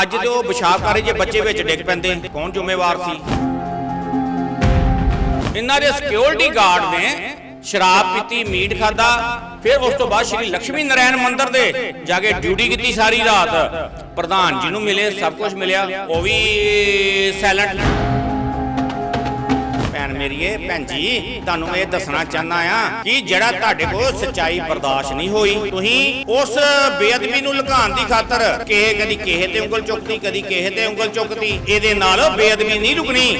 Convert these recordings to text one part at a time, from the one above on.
ਅੱਜ ਦੇ ਉਹ ਪਿਸ਼ਾਬ ਜੇ ਬੱਚੇ ਵਿੱਚ ਡਿੱਗ ਪੈਂਦੇ ਕੌਣ ਜ਼ਿੰਮੇਵਾਰ ਸੀ? ਇਹਨਾਂ ਦੇ ਸਿਕਿਉਰਿਟੀ ਗਾਰਡ ਨੇ ਸ਼ਰਾਬ ਪੀਤੀ, ਮੀਟ ਖਾਦਾ ਫਿਰ ਉਸ ਤੋਂ ਬਾਅਦ ਸ਼੍ਰੀ ਲక్ష్ਮੀ ਨਾਰਾਇਣ ਮੰਦਿਰ ਦੇ ਜਾ ਕੇ ਡਿਊਟੀ ਕੀਤੀ ਸਾਰੀ ਰਾਤ। ਪ੍ਰਧਾਨ ਜੀ ਨੂੰ ਮਿਲੇ, ਸਭ ਕੁਝ ਮਿਲਿਆ, ਉਹ ਵੀ ਸਾਇਲੈਂਟ ਭੈਣ ਮੇਰੀਏ ਭੈਣ ਜੀ, ਤੁਹਾਨੂੰ ਇਹ ਦੱਸਣਾ ਚਾਹਨਾ ਆ ਕਿ ਜਿਹੜਾ ਤੁਹਾਡੇ ਕੋਲ ਸੱਚਾਈ ਬਰਦਾਸ਼ਤ ਨਹੀਂ ਹੋਈ, ਤੁਸੀਂ ਉਸ ਬੇਅਦਬੀ ਨੂੰ ਲੁਕਾਉਣ ਦੀ ਖਾਤਰ ਕਿਸੇ ਕਦੀ ਕਿਸੇ ਤੇ ਉਂਗਲ ਚੁੱਕਦੀ ਕਦੀ ਕਿਸੇ ਤੇ ਉਂਗਲ ਚੁੱਕਦੀ ਇਹਦੇ ਨਾਲ ਬੇਅਦਬੀ ਨਹੀਂ ਰੁਕਣੀ।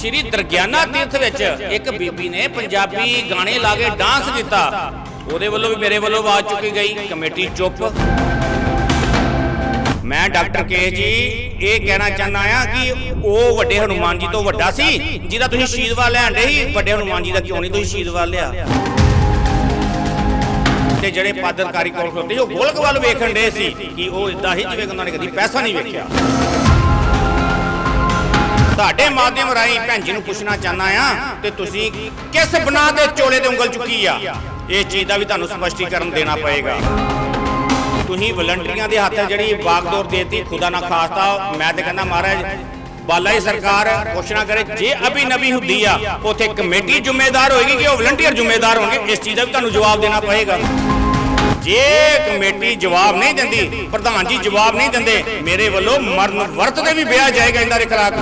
ਸ਼੍ਰੀ ਦਰਗਿਆਨਾ ਤੀਰਥ ਵਿੱਚ ਇੱਕ ਬੀਬੀ ਨੇ ਪੰਜਾਬੀ ਗਾਣੇ ਲਾ ਕੇ ਡਾਂਸ ਕੀਤਾ ਉਹਦੇ ਵੱਲੋਂ ਵੀ ਮੇਰੇ ਵੱਲੋਂ ਆਵਾਜ਼ ਚੁੱਕੀ ਗਈ, ਕਮੇਟੀ ਚੁੱਪ। ਮੈਂ ਡਾਕਟਰ ਕੇ ਜੀ ਇਹ ਕਹਿਣਾ ਚਾਹੁੰਦਾ ਆ ਕਿ ਉਹ ਵੱਡੇ ਹਨੂਮਾਨ ਜੀ ਤੋਂ ਵੱਡਾ ਸੀ ਜਿਹਦਾ ਤੁਸੀਂ ਸ਼ਹੀਦਵਾਲ ਲੈਣ ਦੇ ਸੀ ਵੱਡੇ ਹਨੂਮਾਨ ਜੀ ਦਾ ਕਿਉਂ ਨਹੀਂ ਤੁਸੀਂ ਸ਼ਹੀਦਵਾਲ ਲਿਆ? ਤੇ ਜਿਹੜੇ ਪਾਦਰਕਾਰੀ ਕੋਲ ਖਲੋਤੇ ਸੀ, ਉਹ ਗੋਲਕ ਵੱਲ ਵੇਖਣ ਦੇ ਸੀ ਕਿ ਉਹ ਇਦਾਂ ਹੀ ਜਿਵੇਂ ਕਿ ਉਹਨਾਂ ਨੇ ਕਦੀ ਪੈਸਾ ਨਹੀਂ ਵੇਖਿਆ। ਤੁਹਾਡੇ ਮਾਧਿਅਮ ਰਾਹੀਂ ਭੈਣ ਜੀ ਨੂੰ ਪੁੱਛਣਾ ਚਾਹੁੰਦਾ ਆ ਤੇ ਤੁਸੀਂ ਕਿਸ ਬਣਾ ਦੇ ਚੋਲੇ ਤੇ ਉਂਗਲ ਚੁੱਕੀ ਆ? ਇਹ ਚੀਜ਼ ਦਾ ਵੀ ਤੁਹਾਨੂੰ ਸਪਸ਼ਟੀਕਰਨ ਦੇਣਾ ਪਏਗਾ। ਤੁਸੀਂ ਵਲੰਟੀਅਰਾਂ ਦੇ ਹੱਥ ਜਿਹੜੀ ਬਾਗਡੋਰ ਦੇਤੀ, ਖੁਦਾ ਨਾ ਖਾਸਤਾ, ਮੈਂ ਤੇ ਕਹਿੰਦਾ ਮਹਾਰਾਜ, ਬਾਲਾ ਸਰਕਾਰ ਕੋਸ਼ਿਸ਼ ਕਰੇ, ਜੇ ਅਭੀ ਨਬੀ ਹੁੰਦੀ ਆ, ਉਥੇ ਕਮੇਟੀ ਜ਼ਿੰਮੇਦਾਰ ਹੋਏਗੀ ਕਿ ਉਹ ਵਲੰਟੀਅਰ ਜ਼ਿੰਮੇਦਾਰ ਹੋਣਗੇ, ਇਸ ਚੀਜ਼ ਦਾ ਵੀ ਤੁਹਾਨੂੰ ਜਵਾਬ ਦੇਣਾ ਪਏਗਾ। ਜੇ ਕਮੇਟੀ ਜਵਾਬ ਨਹੀਂ ਦਿੰਦੀ, ਪ੍ਰਧਾਨ ਜੀ ਜਵਾਬ ਨਹੀਂ ਦਿੰਦੇ, ਮੇਰੇ ਵੱਲੋਂ ਮਰਨ ਵਰਤ ਤੇ ਵੀ ਵਿਆਹ ਜਾਏਗਾ ਇਹਨਾਂ ਦੇ ਖਿਲਾਫ।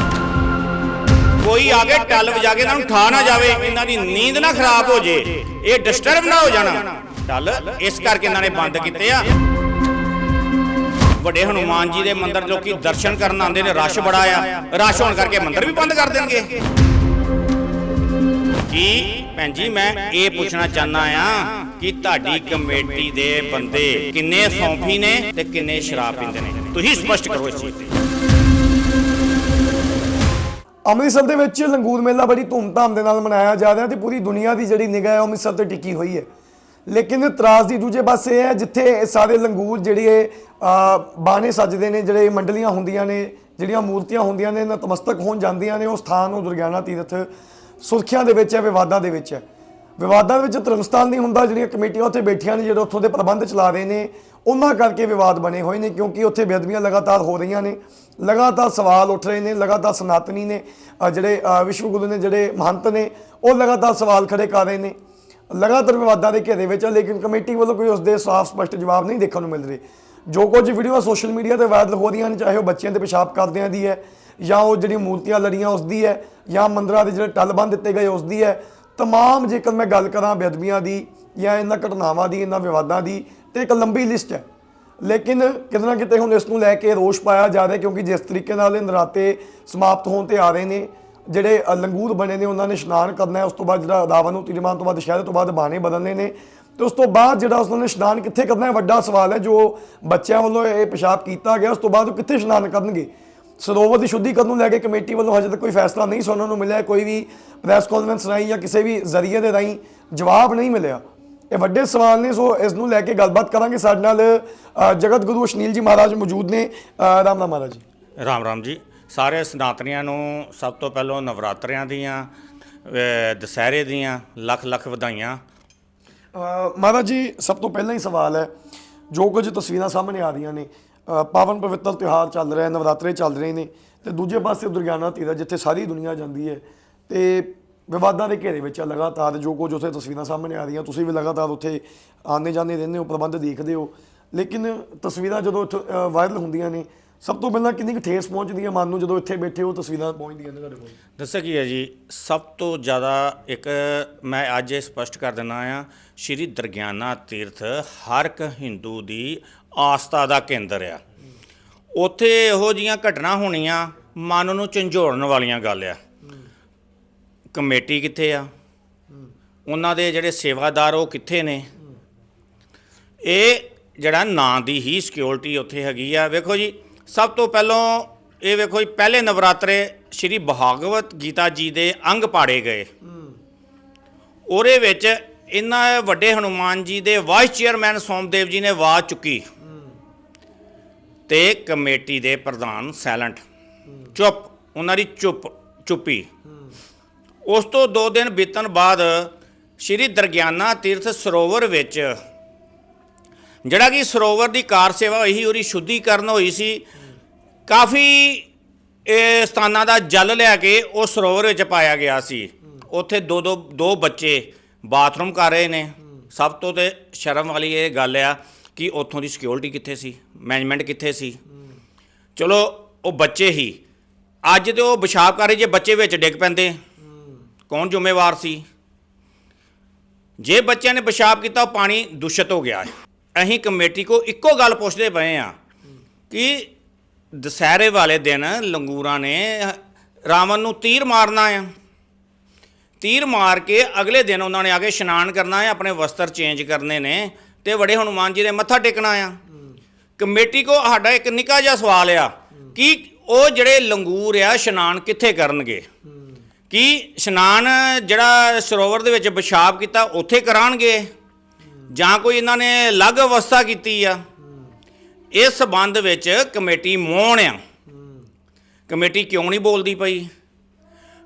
ਕੋਈ ਆ ਕੇ ਟੱਲ ਵਜਾ ਕੇ ਇਹਨਾਂ ਨੂੰ ਠਾ ਨਾ ਜਾਵੇ, ਇਹਨਾਂ ਦੀ ਨੀਂਦ ਨਾ ਖਰਾਬ ਹੋ ਜੇ, ਇਹ ਡਿਸਟਰਬ ਨਾ ਹੋ ਜਾਣਾ। ਟੱਲ ਇਸ ਕਰਕੇ ਇਹਨਾਂ ਨੇ ਬੰਦ ਕੀਤੇ ਆ। ਵੱਡੇ ਹਨੂਮਾਨ ਜੀ ਦੇ ਮੰਦਿਰ ਲੋਕੀ ਦਰਸ਼ਨ ਕਰਨ ਆਉਂਦੇ ਨੇ, ਰਸ਼ ਬੜਾ ਆ। ਰਸ਼ ਹੋਣ ਕਰਕੇ ਮੰਦਿਰ ਵੀ ਬੰਦ ਕਰ ਦੇਣਗੇ। ਕੀ ਭੈਣ ਜੀ, ਮੈਂ ਇਹ ਪੁੱਛਣਾ ਚਾਹਨਾ ਆ ਕਿ ਤੁਹਾਡੀ ਕਮੇਟੀ ਦੇ ਬੰਦੇ ਕਿੰਨੇ ਸੌਂਫੀ ਨੇ ਤੇ ਕਿੰਨੇ ਸ਼ਰਾਬ ਪੀਂਦੇ ਨੇ? ਤੁਸੀਂ ਸਪਸ਼ਟ ਕਰੋ ਇਸ ਚੀਜ਼ ਤੇ। ਅੰਮ੍ਰਿਤਸਰ ਦੇ ਵਿੱਚ ਲੰਗੂਰ ਮੇਲਾ ਬੜੀ ਧੂਮਧਾਮ ਦੇ ਨਾਲ ਮਨਾਇਆ ਜਾ ਰਿਹਾ ਤੇ ਪੂਰੀ ਦੁਨੀਆ ਦੀ ਜਿਹੜੀ ਨਿਗਾਹ ਹੈ ਅੰਮ੍ਰਿਤਸਰ ਤੇ ਟਿੱਕੀ ਹੋਈ ਹੈ। ਲੇਕਿਨ ਤਰਾਸ ਦੀ ਦੂਜੇ ਪਾਸੇ ਇਹ ਹੈ ਜਿੱਥੇ ਇਹ ਸਾਰੇ ਲੰਗੂਰ ਜਿਹੜੇ ਬਾਣੇ ਸੱਜਦੇ ਨੇ, ਜਿਹੜੇ ਮੰਡਲੀਆਂ ਹੁੰਦੀਆਂ ਨੇ, ਜਿਹੜੀਆਂ ਮੂਰਤੀਆਂ ਹੁੰਦੀਆਂ ਨੇ ਨਤਮਸਤਕ ਹੋਣ ਜਾਂਦੀਆਂ ਨੇ, ਉਹ ਸਥਾਨ ਉਹ ਦੁਰਗਿਆਨਾ ਤੀਰਥ ਸੁਰਖੀਆਂ ਦੇ ਵਿੱਚ ਹੈ, ਵਿਵਾਦਾਂ ਦੇ ਵਿੱਚ ਹੈ। ਵਿਵਾਦਾਂ ਦੇ ਵਿੱਚ ਧਰਮਸਥਾਨ ਨਹੀਂ ਹੁੰਦਾ, ਜਿਹੜੀਆਂ ਕਮੇਟੀਆਂ ਉੱਥੇ ਬੈਠੀਆਂ ਨੇ, ਜਿਹੜੇ ਉੱਥੋਂ ਦੇ ਪ੍ਰਬੰਧ ਚਲਾ ਰਹੇ ਨੇ, ਉਹਨਾਂ ਕਰਕੇ ਵਿਵਾਦ ਬਣੇ ਹੋਏ ਨੇ, ਕਿਉਂਕਿ ਉੱਥੇ ਬੇਅਦਬੀਆਂ ਲਗਾਤਾਰ ਹੋ ਰਹੀਆਂ ਨੇ। ਲਗਾਤਾਰ ਸਵਾਲ ਉੱਠ ਰਹੇ ਨੇ, ਲਗਾਤਾਰ ਸਨਾਤਨੀ ਨੇ ਜਿਹੜੇ ਵਿਸ਼ਵ ਗੁਰੂ ਨੇ, ਜਿਹੜੇ ਮਹੰਤ ਨੇ, ਉਹ ਲਗਾਤਾਰ ਸਵਾਲ ਖੜੇ ਕਰ ਰਹੇ ਨੇ। ਲਗਾਤਾਰ ਵਿਵਾਦਾਂ ਦੇ ਘੇਰੇ ਵਿੱਚ ਹੈ ਲੇਕਿਨ ਕਮੇਟੀ ਵੱਲੋਂ ਕੋਈ ਉਸ ਦੇ ਸਾਫ਼ ਸਪਸ਼ਟ ਜਵਾਬ ਨਹੀਂ ਦੇਖਣ ਨੂੰ ਮਿਲ ਰਹੇ। ਜੋ ਕੁਝ ਵੀਡੀਓ ਸੋਸ਼ਲ ਮੀਡੀਆ ਤੇ ਵਾਇਰਲ ਹੋ ਰਹੀਆਂ ਨੇ, ਚਾਹੇ ਉਹ ਬੱਚਿਆਂ ਦੇ ਪਿਸ਼ਾਬ ਕਰਦਿਆਂ ਦੀ ਹੈ, ਜਾਂ ਉਹ ਜਿਹੜੀਆਂ ਮੂਰਤੀਆਂ ਲੜੀਆਂ ਉਸ ਦੀ ਹੈ, ਜਾਂ ਮੰਦਰਾਂ ਦੇ ਜਿਹੜੇ ਟੱਲ ਬੰਨ ਦਿੱਤੇ ਗਏ ਉਸ ਦੀ ਹੈ, ਤਮਾਮ ਜੇਕਰ ਮੈਂ ਗੱਲ ਕਰਾਂ ਬੇਅਦਬੀਆਂ ਦੀ ਜਾਂ ਇਹਨਾਂ ਘਟਨਾਵਾਂ ਦੀ, ਇਹਨਾਂ ਵਿਵਾਦਾਂ ਦੀ, ਤੇ ਇੱਕ ਲੰਬੀ ਲਿਸਟ ਹੈ। ਲੇਕਿਨ ਕਿਤੇ ਨਾ ਕਿਤੇ ਹੁਣ ਇਸ ਨੂੰ ਲੈ ਕੇ ਰੋਸ਼ ਪਾਇਆ ਜਾ ਰਿਹਾ, ਕਿਉਂਕਿ ਜਿਸ ਤਰੀਕੇ ਨਾਲ ਇਹ ਨਰਾਤੇ ਸਮਾਪਤ ਹੋਣ ਤੇ ਆ ਰਹੇ ਨੇ ਜਿਹੜੇ ਅ, ਬਣੇ ਨੇ ਉਹਨਾਂ ਨੇ ਇਸ਼ਨਾਨ ਕਰਨਾ ਹੈ। ਉਸ ਤੋਂ ਬਾਅਦ ਜਿਹੜਾ ਰਾਵਣ ਨੂੰ ਤੀਰਮਾਨ ਤੋਂ ਬਾਅਦ ਸ਼ਹਿਰ ਤੋਂ ਬਾਅਦ ਬਾਣੇ ਬਦਲਨੇ ਨੇ। ਤੇ ਉਸ ਤੋਂ ਬਾਅਦ ਜਿਹੜਾ ਉਸ ਨੇ ਇਸ਼ਨਾਨ ਕਿੱਥੇ ਕਰਨਾ ਹੈ ਵੱਡਾ ਸਵਾਲ ਹੈ ਜੋ ਬੱਚਿਆਂ ਵੱਲੋਂ ਇਹ ਪਿਸ਼ਾਬ ਕੀਤਾ ਗਿਆ ਉਸ ਤੋਂ ਬਾਅਦ ਉਹ ਕਿੱਥੇ ਇਸ਼ਨਾਨ ਕਰਨਗੇ? ਸਰੋਵਰ ਦੀ ਸ਼ੁੱਧੀਕਰਨ ਨੂੰ ਲੈ ਕੇ ਕਮੇਟੀ ਵੱਲੋਂ ਹਜੇ ਤੱਕ ਕੋਈ ਫੈਸਲਾ ਨਹੀਂ ਸੁਣਨ ਨੂੰ ਮਿਲਿਆ ਕੋਈ ਵੀ ਪ੍ਰੈਸ ਕਾਨਫਰੰਸ ਰਾਹੀਂ ਜਾਂ ਕਿਸੇ ਵੀ ਜ਼ਰੀਏ ਦੇ ਰਾਹੀਂ ਜਵਾਬ ਨਹੀਂ ਮਿਲਿਆ। ਇਹ ਵੱਡੇ ਸਵਾਲ ਨੇ ਸੋ ਇਸ ਨੂੰ ਲੈ ਕੇ ਗੱਲਬਾਤ ਕਰਾਂਗੇ। ਸਾਡੇ ਨਾਲ ਜਗਤ ਗੁਰੂ ਅਸ਼ਨੀਲ ਜੀ ਮਹਾਰਾਜ ਮੌਜੂਦ ਨੇ। ਰਾਮ ਰਾਮ ਮਹਾਰਾਜ ਜੀ। ਰਾਮ ਰਾਮ ਜੀ। ਸਾਰੇ ਸਨਾਤਨੀਆਂ ਨੂੰ ਸਭ ਤੋਂ ਪਹਿਲਾਂ ਨਵਰਾਤਰਿਆਂ ਦੀਆਂ ਅਹ ਦੁਸਹਿਰੇ ਦੀਆਂ ਲੱਖ ਲੱਖ ਵਧਾਈਆਂ। ਅ, ਮਹਾਰਾਜ ਜੀ ਸਭ ਤੋਂ ਪਹਿਲਾਂ ਹੀ ਸਵਾਲ ਹੈ ਜੋ ਕੁਝ ਤਸਵੀਰਾਂ ਸਾਹਮਣੇ ਆ ਰਹੀਆਂ ਨੇ ਪਾਵਨ ਪਵਿੱਤਰ ਤਿਉਹਾਰ ਚੱਲ ਰਿਹਾ ਹੈ ਨਵਰਾਤਰੇ ਚੱਲ ਰਹੇ ਨੇ ਤੇ ਦੂਜੇ ਪਾਸੇ ਦੁਰਗਿਆਨਾ ਤੀਰਥ ਜਿੱਥੇ ਸਾਰੀ ਦੁਨੀਆ ਜਾਂਦੀ ਹੈ ਤੇ ਵਿਵਾਦਾਂ ਦੇ ਘੇਰੇ ਵਿੱਚ ਹੈ ਲਗਾਤਾਰ ਜੋ ਕੁਝ ਉੱਥੇ ਤਸਵੀਰਾਂ ਸਾਹਮਣੇ ਆ ਰਹੀਆਂ ਤੁਸੀਂ ਵੀ ਲਗਾਤਾਰ ਉੱਥੇ ਆਉਂਦੇ ਜਾਂਦੇ ਰਹਿੰਦੇ ਹੋ ਪ੍ਰਬੰਧ ਦੇਖਦੇ ਹੋ ਲੇਕਿਨ ਤਸਵੀਰਾਂ ਜਦੋਂ ਇੱਥੇ ਵਾਇਰਲ ਹੁੰਦੀਆਂ ਨੇ ਸਭ ਤੋਂ ਪਹਿਲਾਂ ਕਿੰਨੀ ਕੁ ਠੇਸ ਪਹੁੰਚਦੀ ਹੈ ਮਨ ਨੂੰ ਜਦੋਂ ਇੱਥੇ ਬੈਠੇ ਹੋ, ਤਸਵੀਰਾਂ ਪਹੁੰਚਦੀਆਂ ਨੇ ਤੁਹਾਡੇ ਕੋਲ? ਦੱਸਿਆ ਕੀ ਹੈ ਜੀ, ਸਭ ਤੋਂ ਜ਼ਿਆਦਾ ਇੱਕ ਮੈਂ ਅੱਜ ਇਹ ਸਪਸ਼ਟ ਕਰ ਦਿੰਦਾ ਆ ਸ਼੍ਰੀ ਦਰਗਿਆਨਾ ਤੀਰਥ ਹਰ ਇੱਕ ਹਿੰਦੂ ਦੀ ਆਸਥਾ ਦਾ ਕੇਂਦਰ ਆ। ਉੱਥੇ ਇਹੋ ਜੀਆਂ ਘਟਨਾ ਹੋਣੀਆਂ, ਮਨ ਨੂੰ ਝੰਜੋੜਨ ਵਾਲੀਆਂ ਗੱਲ ਆ। ਕਮੇਟੀ ਕਿੱਥੇ ਆ? ਉਹਨਾਂ ਦੇ ਜਿਹੜੇ ਸੇਵਾਦਾਰ ਉਹ ਕਿੱਥੇ ਨੇ? ਇਹ ਜਿਹੜਾ ਨਾਂ ਦੀ ਹੀ ਸਿਕਿਉਰਿਟੀ ਉੱਥੇ ਹੈਗੀ ਆ। ਵੇਖੋ ਜੀ ਸਭ ਤੋਂ ਪਹਿਲਾਂ ਇਹ ਵੇਖੋ ਜੀ, ਪਹਿਲੇ ਨਵਰਾਤਰੇ ਸ਼੍ਰੀ ਭਾਗਵਤ ਗੀਤਾ ਜੀ ਦੇ ਅੰਗ ਪਾੜੇ ਗਏ। ਉਹਦੇ ਵਿੱਚ ਇਹਨਾਂ ਵੱਡੇ ਹਨੂਮਾਨ ਜੀ ਦੇ ਵਾਈਸ ਚੇਅਰਮੈਨ ਸੋਮਦੇਵ ਜੀ ਨੇ ਆਵਾਜ਼ ਚੁੱਕੀ ਤੇ ਕਮੇਟੀ ਦੇ ਪ੍ਰਧਾਨ ਸਾਇਲੈਂਟ ਚੁੱਪ, ਉਹਨਾਂ ਦੀ ਚੁੱਪ, ਚੁੱਪੀ। ਉਸ ਤੋਂ 2 ਦਿਨ ਬੀਤਣ ਬਾਅਦ ਸ਼੍ਰੀ ਦਰਗਿਆਨਾ ਤੀਰਥ ਸਰੋਵਰ ਵਿੱਚ, ਜਿਹੜਾ ਕਿ ਸਰੋਵਰ ਦੀ ਕਾਰ ਸੇਵਾ ਹੋਈ ਸੀ, ਉਹਦੀ ਸ਼ੁੱਧੀਕਰਨ ਹੋਈ ਸੀ ਕਾਫੀ, ਇਹ ਸਥਾਨਾਂ ਦਾ ਜਲ ਲਿਆ ਕੇ ਉਹ ਸਰੋਵਰ ਵਿੱਚ ਪਾਇਆ ਗਿਆ ਸੀ। ਉੱਥੇ ਦੋ ਦੋ ਦੋ ਬੱਚੇ ਬਾਥਰੂਮ ਕਰ ਰਹੇ ਨੇ। ਸਭ ਤੋਂ ਤੇ ਸ਼ਰਮ ਵਾਲੀ ਇਹ ਗੱਲ ਆ ਕਿ ਉੱਥੋਂ ਦੀ ਸਿਕਿਉਰਿਟੀ ਕਿੱਥੇ ਸੀ? ਮੈਨੇਜਮੈਂਟ ਕਿੱਥੇ ਸੀ? ਚਲੋ, ਉਹ ਬੱਚੇ ਹੀ। ਅੱਜ ਤੇ ਉਹ ਪਿਸ਼ਾਬ ਕਰ ਰਹੇ ਜੇ ਬੱਚੇ ਵਿੱਚ ਡਿੱਗ ਪੈਂਦੇ। ਕੌਣ ਜ਼ਿੰਮੇਵਾਰ ਸੀ? ਜੇ ਬੱਚਿਆਂ ਨੇ ਪਿਸ਼ਾਬ ਕੀਤਾ, ਉਹ ਪਾਣੀ ਦੂਸ਼ਿਤ ਹੋ ਗਿਆ ਅਸੀਂ ਕਮੇਟੀ ਕੋ ਇੱਕੋ ਗੱਲ ਪੁੱਛਦੇ ਪਏ ਆ ਕਿ ਦੁਸਹਿਰੇ ਵਾਲੇ ਦਿਨ ਲੰਗੂਰਾਂ ਨੇ ਰਾਵਣ ਨੂੰ ਤੀਰ ਮਾਰਨਾ ਆ। ਤੀਰ ਮਾਰ ਕੇ ਅਗਲੇ ਦਿਨ ਉਹਨਾਂ ਨੇ ਆ ਕੇ ਇਸ਼ਨਾਨ ਕਰਨਾ ਹੈ ਆਪਣੇ ਵਸਤਰ ਚੇਂਜ ਕਰਨੇ ਨੇ ਤੇ ਵੱਡੇ ਹਨੂਮਾਨ ਜੀ ਦੇ ਮੱਥਾ ਟੇਕਣਾ ਆ। ਕਮੇਟੀ ਕੋ ਸਾਡਾ ਇੱਕ ਨਿੱਕਾ ਜਿਹਾ ਸਵਾਲ ਆ ਕਿ ਉਹ ਜਿਹੜੇ ਲੰਗੂਰ ਆ, ਇਸ਼ਨਾਨ ਕਿੱਥੇ ਕਰਨਗੇ? ਕੀ ਇਸ਼ਨਾਨ ਜਿਹੜਾ ਸਰੋਵਰ ਦੇ ਵਿੱਚ ਪਿਸ਼ਾਬ ਕੀਤਾ, ਉੱਥੇ ਕਰਾਣਗੇ ਜਾਂ ਕੋਈ ਇਹਨਾਂ ਨੇ ਅਲੱਗ ਅਵਸਥਾ ਕੀਤੀ ਆ? ਇਸ ਸਬੰਧ ਵਿੱਚ ਕਮੇਟੀ ਮੌਨ ਆ। ਕਮੇਟੀ ਕਿਉਂ ਨਹੀਂ ਬੋਲਦੀ ਪਈ?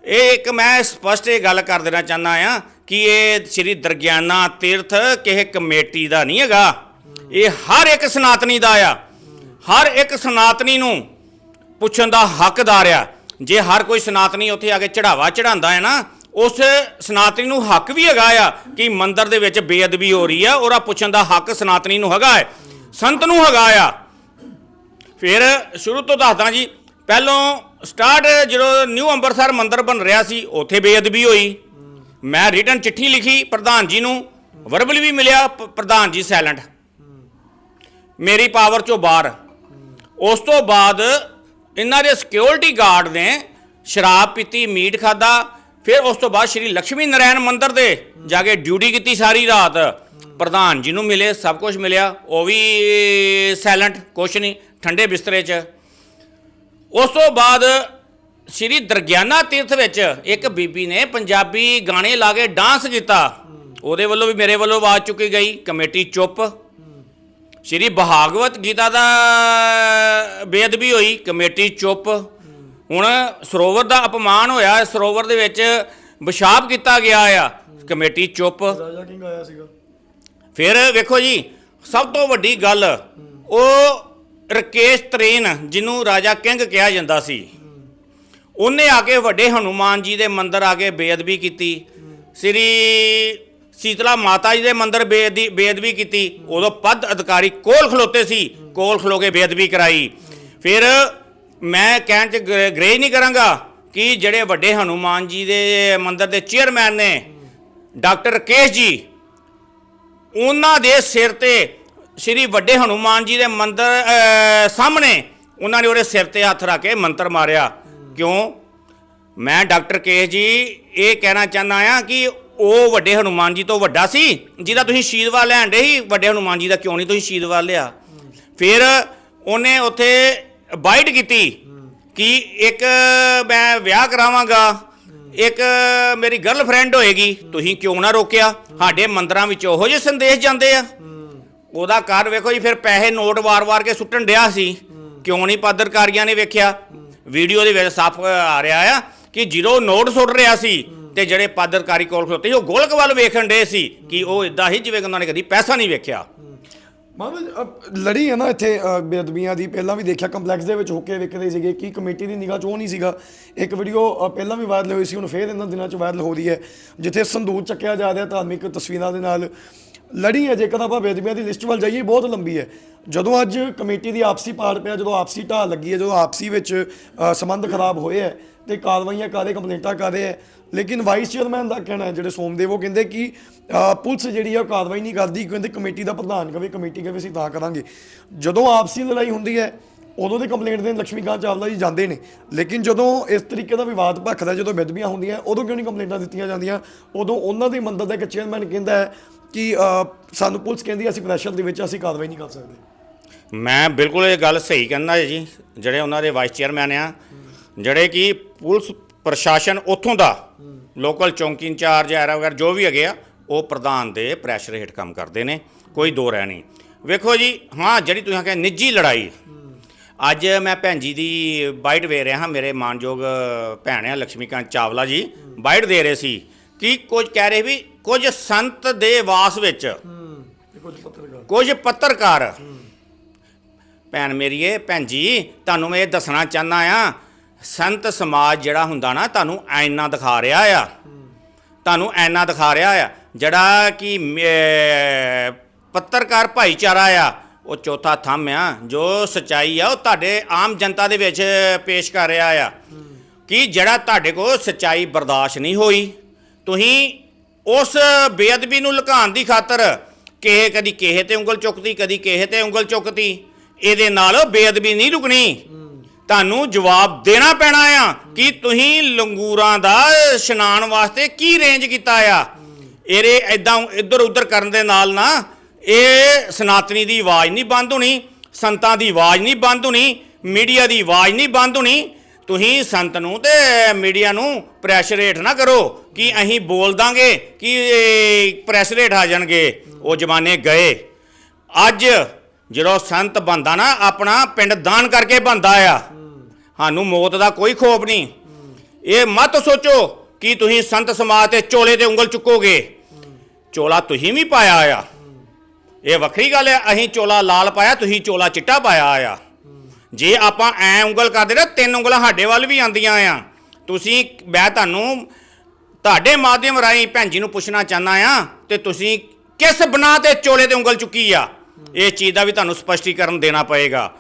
ਇਹ ਇੱਕ ਮੈਂ ਸਪਸ਼ਟ ਇਹ ਗੱਲ ਕਰ ਦੇਣਾ ਚਾਹੁੰਦਾ ਆ ਕਿ ਇਹ ਸ੍ਰੀ ਦਰਗਿਆਨਾ ਤੀਰਥ ਕਿਸੇ ਕਮੇਟੀ ਦਾ ਨਹੀਂ ਹੈਗਾ। ਇਹ ਹਰ ਇੱਕ ਸਨਾਤਨੀ ਦਾ ਆ। ਹਰ ਇੱਕ ਸਨਾਤਨੀ ਨੂੰ ਪੁੱਛਣ ਦਾ ਹੱਕਦਾਰ ਆ। ਜੇ ਹਰ ਕੋਈ ਸਨਾਤਨੀ ਉੱਥੇ ਆ ਕੇ ਚੜਾਵਾ ਚੜਾਉਂਦਾ ਹੈ ਨਾ, ਉਸ ਸਨਾਤਨੀ ਨੂੰ ਹੱਕ ਵੀ ਹੈਗਾ ਆ ਕਿ ਮੰਦਰ ਦੇ ਵਿੱਚ ਬੇਅਦਬੀ ਹੋ ਰਹੀ ਆ, ਉਹਦਾ ਪੁੱਛਣ ਦਾ ਹੱਕ ਸਨਾਤਨੀ ਨੂੰ ਹੈਗਾ ਹੈ। ਸੰਤ ਨੂੰ ਹੈਗਾ ਆ। ਫਿਰ ਸ਼ੁਰੂ ਤੋਂ ਦੱਸਦਾ ਜੀ, ਪਹਿਲੋਂ ਸਟਾਰਟ ਜਦੋਂ ਨਿਊ ਅੰਮ੍ਰਿਤਸਰ ਮੰਦਿਰ ਬਣ ਰਿਹਾ ਸੀ, ਉੱਥੇ ਬੇਅਦਬੀ ਹੋਈ। ਮੈਂ ਰਿਟਨ ਚਿੱਠੀ ਲਿਖੀ ਪ੍ਰਧਾਨ ਜੀ ਨੂੰ ਵਰਬਲ ਵੀ ਮਿਲਿਆ ਪ- ਪ੍ਰਧਾਨ ਜੀ ਸਾਇਲੈਂਟ ਮੇਰੀ ਪਾਵਰ ਚੋਂ ਬਾਹਰ। ਉਸ ਤੋਂ ਬਾਅਦ ਇਹਨਾਂ ਦੇ ਸਿਕਿਉਰਿਟੀ ਗਾਰਡ ਨੇ ਸ਼ਰਾਬ ਪੀਤੀ, ਮੀਟ ਖਾਦਾ ਫਿਰ ਉਸ ਤੋਂ ਬਾਅਦ ਸ਼੍ਰੀ ਲక్ష్ਮੀ ਨਾਰਾਇਣ ਮੰਦਿਰ ਦੇ ਜਾ ਕੇ ਡਿਊਟੀ ਕੀਤੀ ਸਾਰੀ ਰਾਤ। ਪ੍ਰਧਾਨ ਜੀ ਨੂੰ ਮਿਲੇ, ਸਭ ਕੁਝ ਮਿਲਿਆ, ਉਹ ਵੀ ਸਾਇਲੈਂਟ ਕੁਛ ਨਹੀਂ, ਠੰਡੇ ਬਿਸਤਰੇ 'ਚ। ਉਸ ਤੋਂ ਬਾਅਦ ਸ਼੍ਰੀ ਦਰਗਿਆਨਾ ਤੀਰਥ ਵਿੱਚ ਇੱਕ ਬੀਬੀ ਨੇ ਪੰਜਾਬੀ ਗਾਣੇ ਲਾ ਕੇ ਡਾਂਸ ਕੀਤਾ। ਉਹਦੇ ਵੱਲੋਂ ਵੀ ਮੇਰੇ ਵੱਲੋਂ ਆਵਾਜ਼ ਚੁੱਕੀ ਗਈ, ਕਮੇਟੀ ਚੁੱਪ। ਸ਼੍ਰੀ ਭਾਗਵਤ ਗੀਤਾ ਦਾ ਬੇਅਦਬੀ ਹੋਈ, ਕਮੇਟੀ ਚੁੱਪ। ਹੁਣ ਸਰੋਵਰ ਦਾ ਅਪਮਾਨ ਹੋਇਆ, ਸਰੋਵਰ ਦੇ ਵਿੱਚ ਪਿਸ਼ਾਬ ਕੀਤਾ ਗਿਆ ਆ, ਕਮੇਟੀ ਚੁੱਪ। ਰਾਜਾ ਕਿੰਗ ਆਇਆ ਸੀਗਾ। ਫਿਰ ਵੇਖੋ ਜੀ, ਸਭ ਤੋਂ ਵੱਡੀ ਗੱਲ ਉਹ ਰਕੇਸ਼ ਤਰੇਨ, ਜਿਹਨੂੰ ਰਾਜਾ ਕਿੰਗ ਕਿਹਾ ਜਾਂਦਾ ਸੀ। ਉਹਨੇ ਆ ਕੇ ਵੱਡੇ ਹਨੂਮਾਨ ਜੀ ਦੇ ਮੰਦਿਰ ਆ ਕੇ ਬੇਅਦਬੀ ਕੀਤੀ। ਸ੍ਰੀ ਸੀਤਲਾ ਮਾਤਾ ਜੀ ਦੇ ਮੰਦਿਰ ਬੇਅਦਬੀ ਬੇਅਦਬੀ ਕੀਤੀ। ਉਦੋਂ ਪਦ ਅਧਿਕਾਰੀ ਕੋਲ ਖਲੋਤੇ ਸੀ, ਕੋਲ ਖਲੋ ਕੇ ਬੇਅਦਬੀ ਕਰਾਈ। ਫਿਰ ਮੈਂ ਕਹਿਣ ਚ ਗ੍ਰੇ- ਨਹੀਂ ਕਰਾਂਗਾ ਕਿ ਜਿਹੜੇ ਵੱਡੇ ਹਨੂਮਾਨ ਜੀ ਦੇ ਮੰਦਿਰ ਦੇ ਚੇਅਰਮੈਨ ਨੇ, ਡਾਕਟਰ ਰਕੇਸ਼ ਜੀ ਉਹਨਾਂ ਦੇ ਸਿਰ ਤੇ ਸ੍ਰੀ ਵੱਡੇ ਹਨੂਮਾਨ ਜੀ ਦੇ ਮੰਦਰ ਸਾਹਮਣੇ ਉਹਨਾਂ ਨੇ ਉਹਦੇ ਸਿਰ ਤੇ ਹੱਥ ਰੱਖ ਕੇ ਮੰਤਰ ਮਾਰਿਆ। ਕਿਉਂ? ਮੈਂ ਡਾਕਟਰ ਕੇਸ਼ ਜੀ ਇਹ ਕਹਿਣਾ ਚਾਹੁੰਦਾ ਆ ਕਿ ਉਹ ਵੱਡੇ ਹਨੂਮਾਨ ਜੀ ਤੋਂ ਵੱਡਾ ਸੀ, ਜਿਹਦਾ ਤੁਸੀਂ ਸ਼ੀਦਵਾ ਲੈਣ ਦੇ ਸੀ ਵੱਡੇ ਹਨੂਮਾਨ ਜੀ ਦਾ ਕਿਉਂ ਨਹੀਂ ਤੁਸੀਂ ਸ਼ੀਦਵਾ ਲਿਆ? ਫਿਰ ਉਹਨੇ ਉੱਥੇ ਬਾਈਟ ਕੀਤੀ ਕਿ ਇੱਕ ਮੈਂ ਵਿਆਹ ਕਰਾਵਾਂਗਾ। ਇੱਕ ਮੇਰੀ ਗਰਲਫ੍ਰੈਂਡ ਹੋਏਗੀ, ਤੁਸੀਂ ਕਿਉਂ ਨਾ ਰੋਕਿਆ? ਸਾਡੇ ਮੰਦਰਾਂ ਵਿੱਚ ਉਹੋ ਜਿਹੇ ਸੰਦੇਸ਼ ਜਾਂਦੇ ਆ। ਉਹਦਾ ਕਰ ਵੇਖੋ ਜੀ, ਫਿਰ ਪੈਸੇ ਨੋਟ ਵਾਰ-ਵਾਰ ਕੇ ਸੁੱਟਣ ਡਿਆ ਸੀ। ਕਿਉਂ ਨਹੀਂ ਪਾਦਰਕਾਰੀਆਂ ਨੇ ਵੇਖਿਆ? ਵੀਡੀਓ ਦੇ ਵਿੱਚ ਸਾਫ਼ ਆ ਰਿਹਾ ਆ ਕਿ ਜਦੋਂ ਨੋਟ ਸੁੱਟ ਰਿਹਾ ਸੀ ਤੇ ਜਿਹੜੇ ਪਾਦਰਕਾਰੀ ਕੋਲ ਖਲੋਤੇ ਸੀ, ਉਹ ਗੋਲਕ ਵੱਲ ਵੇਖਣ ਡੇ ਸੀ ਕਿ ਉਹ ਇਦਾਂ ਹੀ ਜਿਵੇਂ ਕਿ ਉਹਨਾਂ ਨੇ ਕਦੀ ਪੈਸਾ ਨਹੀਂ ਵੇਖਿਆ। ਮਹਾਰਾਜ ਲੜੀ ਹੈ ਨਾ ਇੱਥੇ ਬੇਅਦਬੀਆਂ ਦੀ। ਪਹਿਲਾਂ ਵੀ ਦੇਖਿਆ ਕੰਪਲੈਕਸ ਦੇ ਵਿੱਚ ਹੋ ਕੇ ਵੇਖਦੇ ਸੀਗੇ। ਕਿ ਕਮੇਟੀ ਦੀ ਨਿਗਾਹ 'ਚ ਉਹ ਨਹੀਂ ਸੀਗਾ। ਇੱਕ ਵੀਡੀਓ ਪਹਿਲਾਂ ਵੀ ਵਾਇਰਲ ਹੋਈ ਸੀ, ਹੁਣ ਫੇਰ ਇਹਨਾਂ ਦਿਨਾਂ 'ਚ ਵਾਇਰਲ ਹੋ ਰਹੀ ਹੈ। ਜਿੱਥੇ ਸੰਦੂਰ ਚੱਕਿਆ ਜਾ ਰਿਹਾ ਧਾਰਮਿਕ ਤਸਵੀਰਾਂ ਦੇ ਨਾਲ। ਲੜੀ ਹੈ ਜੇਕਰ ਆਪਾਂ ਬੇਅਦਬੀਆਂ ਦੀ ਲਿਸਟ ਵੱਲ ਜਾਈਏ, ਬਹੁਤ ਲੰਬੀ ਹੈ। ਜਦੋਂ ਅੱਜ ਕਮੇਟੀ ਦੀ ਆਪਸੀ ਪਾੜ ਪਿਆ, ਜਦੋਂ ਆਪਸੀ ਢਾਹ ਲੱਗੀ ਹੈ, ਜਦੋਂ ਆਪਸੀ ਵਿੱਚ ਸੰਬੰਧ ਖਰਾਬ ਹੋਏ ਹੈ ਤੇ ਕਾਰਵਾਈਆਂ ਕਰ ਰਹੇ ਕੰਪਲੇਂਟਾਂ ਕਰ ਰਹੇ ਹੈ, ਲੇਕਿਨ ਵਾਈਸ ਚੇਅਰਮੈਨ ਦਾ ਕਹਿਣਾ ਹੈ, ਜਿਹੜੇ ਸੋਮਦੇਵ, ਉਹ ਕਹਿੰਦੇ ਕਿ ਪੁਲਿਸ ਜਿਹੜੀ ਆ ਉਹ ਕਾਰਵਾਈ ਨਹੀਂ ਕਰਦੀ ਕਹਿੰਦੇ ਕਮੇਟੀ ਦਾ ਪ੍ਰਧਾਨ ਕਵੇ, ਕਮੇਟੀ ਕਵੇ, ਅਸੀਂ ਤਾਂ ਕਰਾਂਗੇ। ਜਦੋਂ ਆਪਸੀ ਲੜਾਈ ਹੁੰਦੀ ਹੈ, ਉਦੋਂ ਦੇ ਕੰਪਲੇਂਟ ਦੇ ਲక్ష్ਮੀਕਾਂਤ ਚਾਵਲਾ ਜੀ ਜਾਂਦੇ ਨੇ, ਲੇਕਿਨ ਜਦੋਂ ਇਸ ਤਰੀਕੇ ਦਾ ਵਿਵਾਦ ਭਖਦਾ ਜਦੋਂ ਬੇਦਬੀਆਂ ਹੁੰਦੀਆਂ, ਉਦੋਂ ਕਿਉਂ ਨਹੀਂ ਕੰਪਲੇਂਟਾਂ ਦਿੱਤੀਆਂ ਜਾਂਦੀਆਂ? ਉਦੋਂ ਉਹਨਾਂ ਦੇ ਮੰਦਰ ਦਾ ਇੱਕ ਚੇਅਰਮੈਨ ਕਹਿੰਦਾ ਹੈ ਕਿ ਸਾਨੂੰ ਪੁਲਿਸ ਕਹਿੰਦੀ ਅਸੀਂ ਪ੍ਰੈਸ਼ਰ ਦੇ ਵਿੱਚ ਅਸੀਂ ਕਾਰਵਾਈ ਨਹੀਂ ਕਰ ਸਕਦੇ। ਮੈਂ ਬਿਲਕੁਲ ਇਹ ਗੱਲ ਸਹੀ ਕਹਿੰਦਾ ਜੀ ਜਿਹੜੇ ਉਹਨਾਂ ਦੇ ਵਾਈਸ ਚੇਅਰਮੈਨ ਆ ਜਿਹੜੇ ਕਿ ਪੁਲਿਸ ਪ੍ਰਸ਼ਾਸਨ ਉੱਥੋਂ ਦਾ ਲੋਕਲ ਚੌਂਕੀ ਇੰਚਾਰਜ ਐਰਾ ਵਗੈਰਾ ਜੋ ਵੀ ਹੈਗੇ ਆ ਉਹ ਪ੍ਰਧਾਨ ਦੇ ਪ੍ਰੈਸ਼ਰ ਹੇਠ ਕੰਮ ਕਰਦੇ ਨੇ ਕੋਈ ਦੋ ਰਹਿ ਨਹੀਂ। ਵੇਖੋ ਜੀ ਹਾਂ ਜਿਹੜੀ ਤੁਸੀਂ ਕਹਿੰਦੇ ਨਿੱਜੀ ਲੜਾਈ ਅੱਜ ਮੈਂ ਭੈਣ ਜੀ ਦੀ ਬਾਈਟ ਵੇ ਰਿਹਾ ਹਾਂ ਮੇਰੇ ਮਾਨਯੋਗ ਭੈਣ ਆ ਲక్ష్ਮੀਕਾਂਤ ਚਾਵਲਾ ਜੀ ਬਾਈਟ ਦੇ ਰਹੇ ਸੀ ਕਿ ਕੁਝ ਕਹਿ ਰਹੇ ਵੀ ਕੁਝ ਸੰਤ ਦੇ ਵਾਸ ਵਿੱਚ ਤੇ ਕੁਝ ਪੱਤਰਕਾਰ। ਕੁਝ ਪੱਤਰਕਾਰ ਭੈਣ ਮੇਰੀਏ ਭੈਣ ਜੀ, ਤੁਹਾਨੂੰ ਮੈਂ ਇਹ ਦੱਸਣਾ ਚਾਹੁੰਦਾ ਆ, ਸੰਤ ਸਮਾਜ ਜਿਹੜਾ ਹੁੰਦਾ ਨਾ, ਤੁਹਾਨੂੰ ਐਨਾ ਦਿਖਾ ਰਿਹਾ ਆ। ਤੁਹਾਨੂੰ ਐਨਾ ਦਿਖਾ ਰਿਹਾ ਆ, ਜਿਹੜਾ ਕਿ ਮੇ- ਪੱਤਰਕਾਰ ਭਾਈਚਾਰਾ ਆ, ਉਹ ਚੌਥਾ ਥੰਮ ਆ, ਜੋ ਸਚਾਈ ਆ, ਉਹ ਤੁਹਾਡੇ ਆਮ ਜਨਤਾ ਦੇ ਵਿੱਚ ਪੇਸ਼ ਕਰ ਰਿਹਾ ਆ। ਕਿ ਜਿਹੜਾ ਤੁਹਾਡੇ ਕੋਲ ਸਚਾਈ ਬਰਦਾਸ਼ਤ ਨਹੀਂ ਹੋਈ, ਤੁਸੀਂ ਉਸ ਬੇਅਦਬੀ ਨੂੰ ਲੁਕਾਉਣ ਦੀ ਖਾਤਰ ਕਿਸੇ ਕਦੀ ਕਿਸੇ ਤੇ ਉਂਗਲ ਚੁੱਕਦੀ ਕਦੀ ਕਿਸੇ ਤੇ ਉਂਗਲ ਚੁੱਕਦੀ ਇਹਦੇ ਨਾਲ ਬੇਅਦਬੀ ਨਹੀਂ ਰੁਕਣੀ। ਤੁਹਾਨੂੰ ਜਵਾਬ ਦੇਣਾ ਪੈਣਾ ਆ ਕਿ ਤੁਸੀਂ ਲੰਗੂਰਾਂ ਦਾ ਇਸ਼ਨਾਨ ਵਾਸਤੇ ਕੀ ਰੇਂਜ ਕੀਤਾ ਆ। ਇਹਦੇ ਐਦਾਂ ਇੱਧਰ ਉੱਧਰ ਕਰਨ ਦੇ ਨਾਲ ਨਾ, ਇਹ ਸਨਾਤਨੀ ਦੀ ਆਵਾਜ਼ ਨਹੀਂ ਬੰਦ ਹੋਣੀ, ਸੰਤਾਂ ਦੀ ਆਵਾਜ਼ ਨਹੀਂ ਬੰਦ ਹੋਣੀ, ਮੀਡੀਆ ਦੀ ਆਵਾਜ਼ ਨਹੀਂ ਬੰਦ ਹੋਣੀ। ਤੁਸੀਂ ਸੰਤ ਨੂੰ ਤੇ ਮੀਡੀਆ ਨੂੰ ਪ੍ਰੈਸ਼ਰ ਰੇਟ ਨਾ ਕਰੋ ਕਿ ਅਸੀਂ ਬੋਲ ਦਾਂਗੇ ਕਿ ਪ੍ਰੈਸ਼ਰ ਰੇਟ ਆ ਜਾਣਗੇ। ਉਹ ਜ਼ਮਾਨੇ ਗਏ। ਅੱਜ ਜਦੋਂ ਸੰਤ ਬੰਦਾ ਨਾ, ਆਪਣਾ ਪਿੰਡ ਦਾਨ ਕਰਕੇ ਬੰਦਾ ਆ। ਸਾਨੂੰ ਮੌਤ ਦਾ ਕੋਈ ਖੋਫ ਨਹੀਂ। ਇਹ ਮਤ ਸੋਚੋ ਕਿ ਤੁਸੀਂ ਸੰਤ ਸਮਾਜ ਤੇ ਚੋਲੇ ਤੇ ਉਂਗਲ ਚੁੱਕੋਗੇ। ਚੋਲਾ ਤੁਸੀਂ ਵੀ ਪਾਇਆ ਆ। ਇਹ ਵੱਖਰੀ ਗੱਲ ਹੈ ਅਸੀਂ ਚੋਲਾ ਲਾਲ ਪਾਇਆ, ਤੁਸੀਂ ਚੋਲਾ ਚਿੱਟਾ ਪਾਇਆ ਆ। ਜੇ ਆਪਾਂ ਐ ਉਂਗਲ ਕਰਦੇ ਨਾ, ਤਿੰਨ ਉਂਗਲਾਂ ਸਾਡੇ ਵੱਲ ਵੀ ਆਂਦੀਆਂ ਆ। ਤੁਸੀਂ, ਮੈਂ ਤੁਹਾਨੂੰ ਤੁਹਾਡੇ ਮਾਧਿਅਮ ਰਾਹੀਂ ਭੈਣ ਜੀ ਨੂੰ ਪੁੱਛਣਾ ਚਾਹੁੰਦਾ ਆ, ਤੇ ਤੁਸੀਂ ਕਿਸ ਬਣਾ ਤੇ ਚੋਲੇ ਤੇ ਉਂਗਲ ਚੁੱਕੀ ਆ? ਇਹ ਚੀਜ਼ ਦਾ ਵੀ ਤੁਹਾਨੂੰ ਸਪਸ਼ਟੀਕਰਨ ਦੇਣਾ ਪਏਗਾ।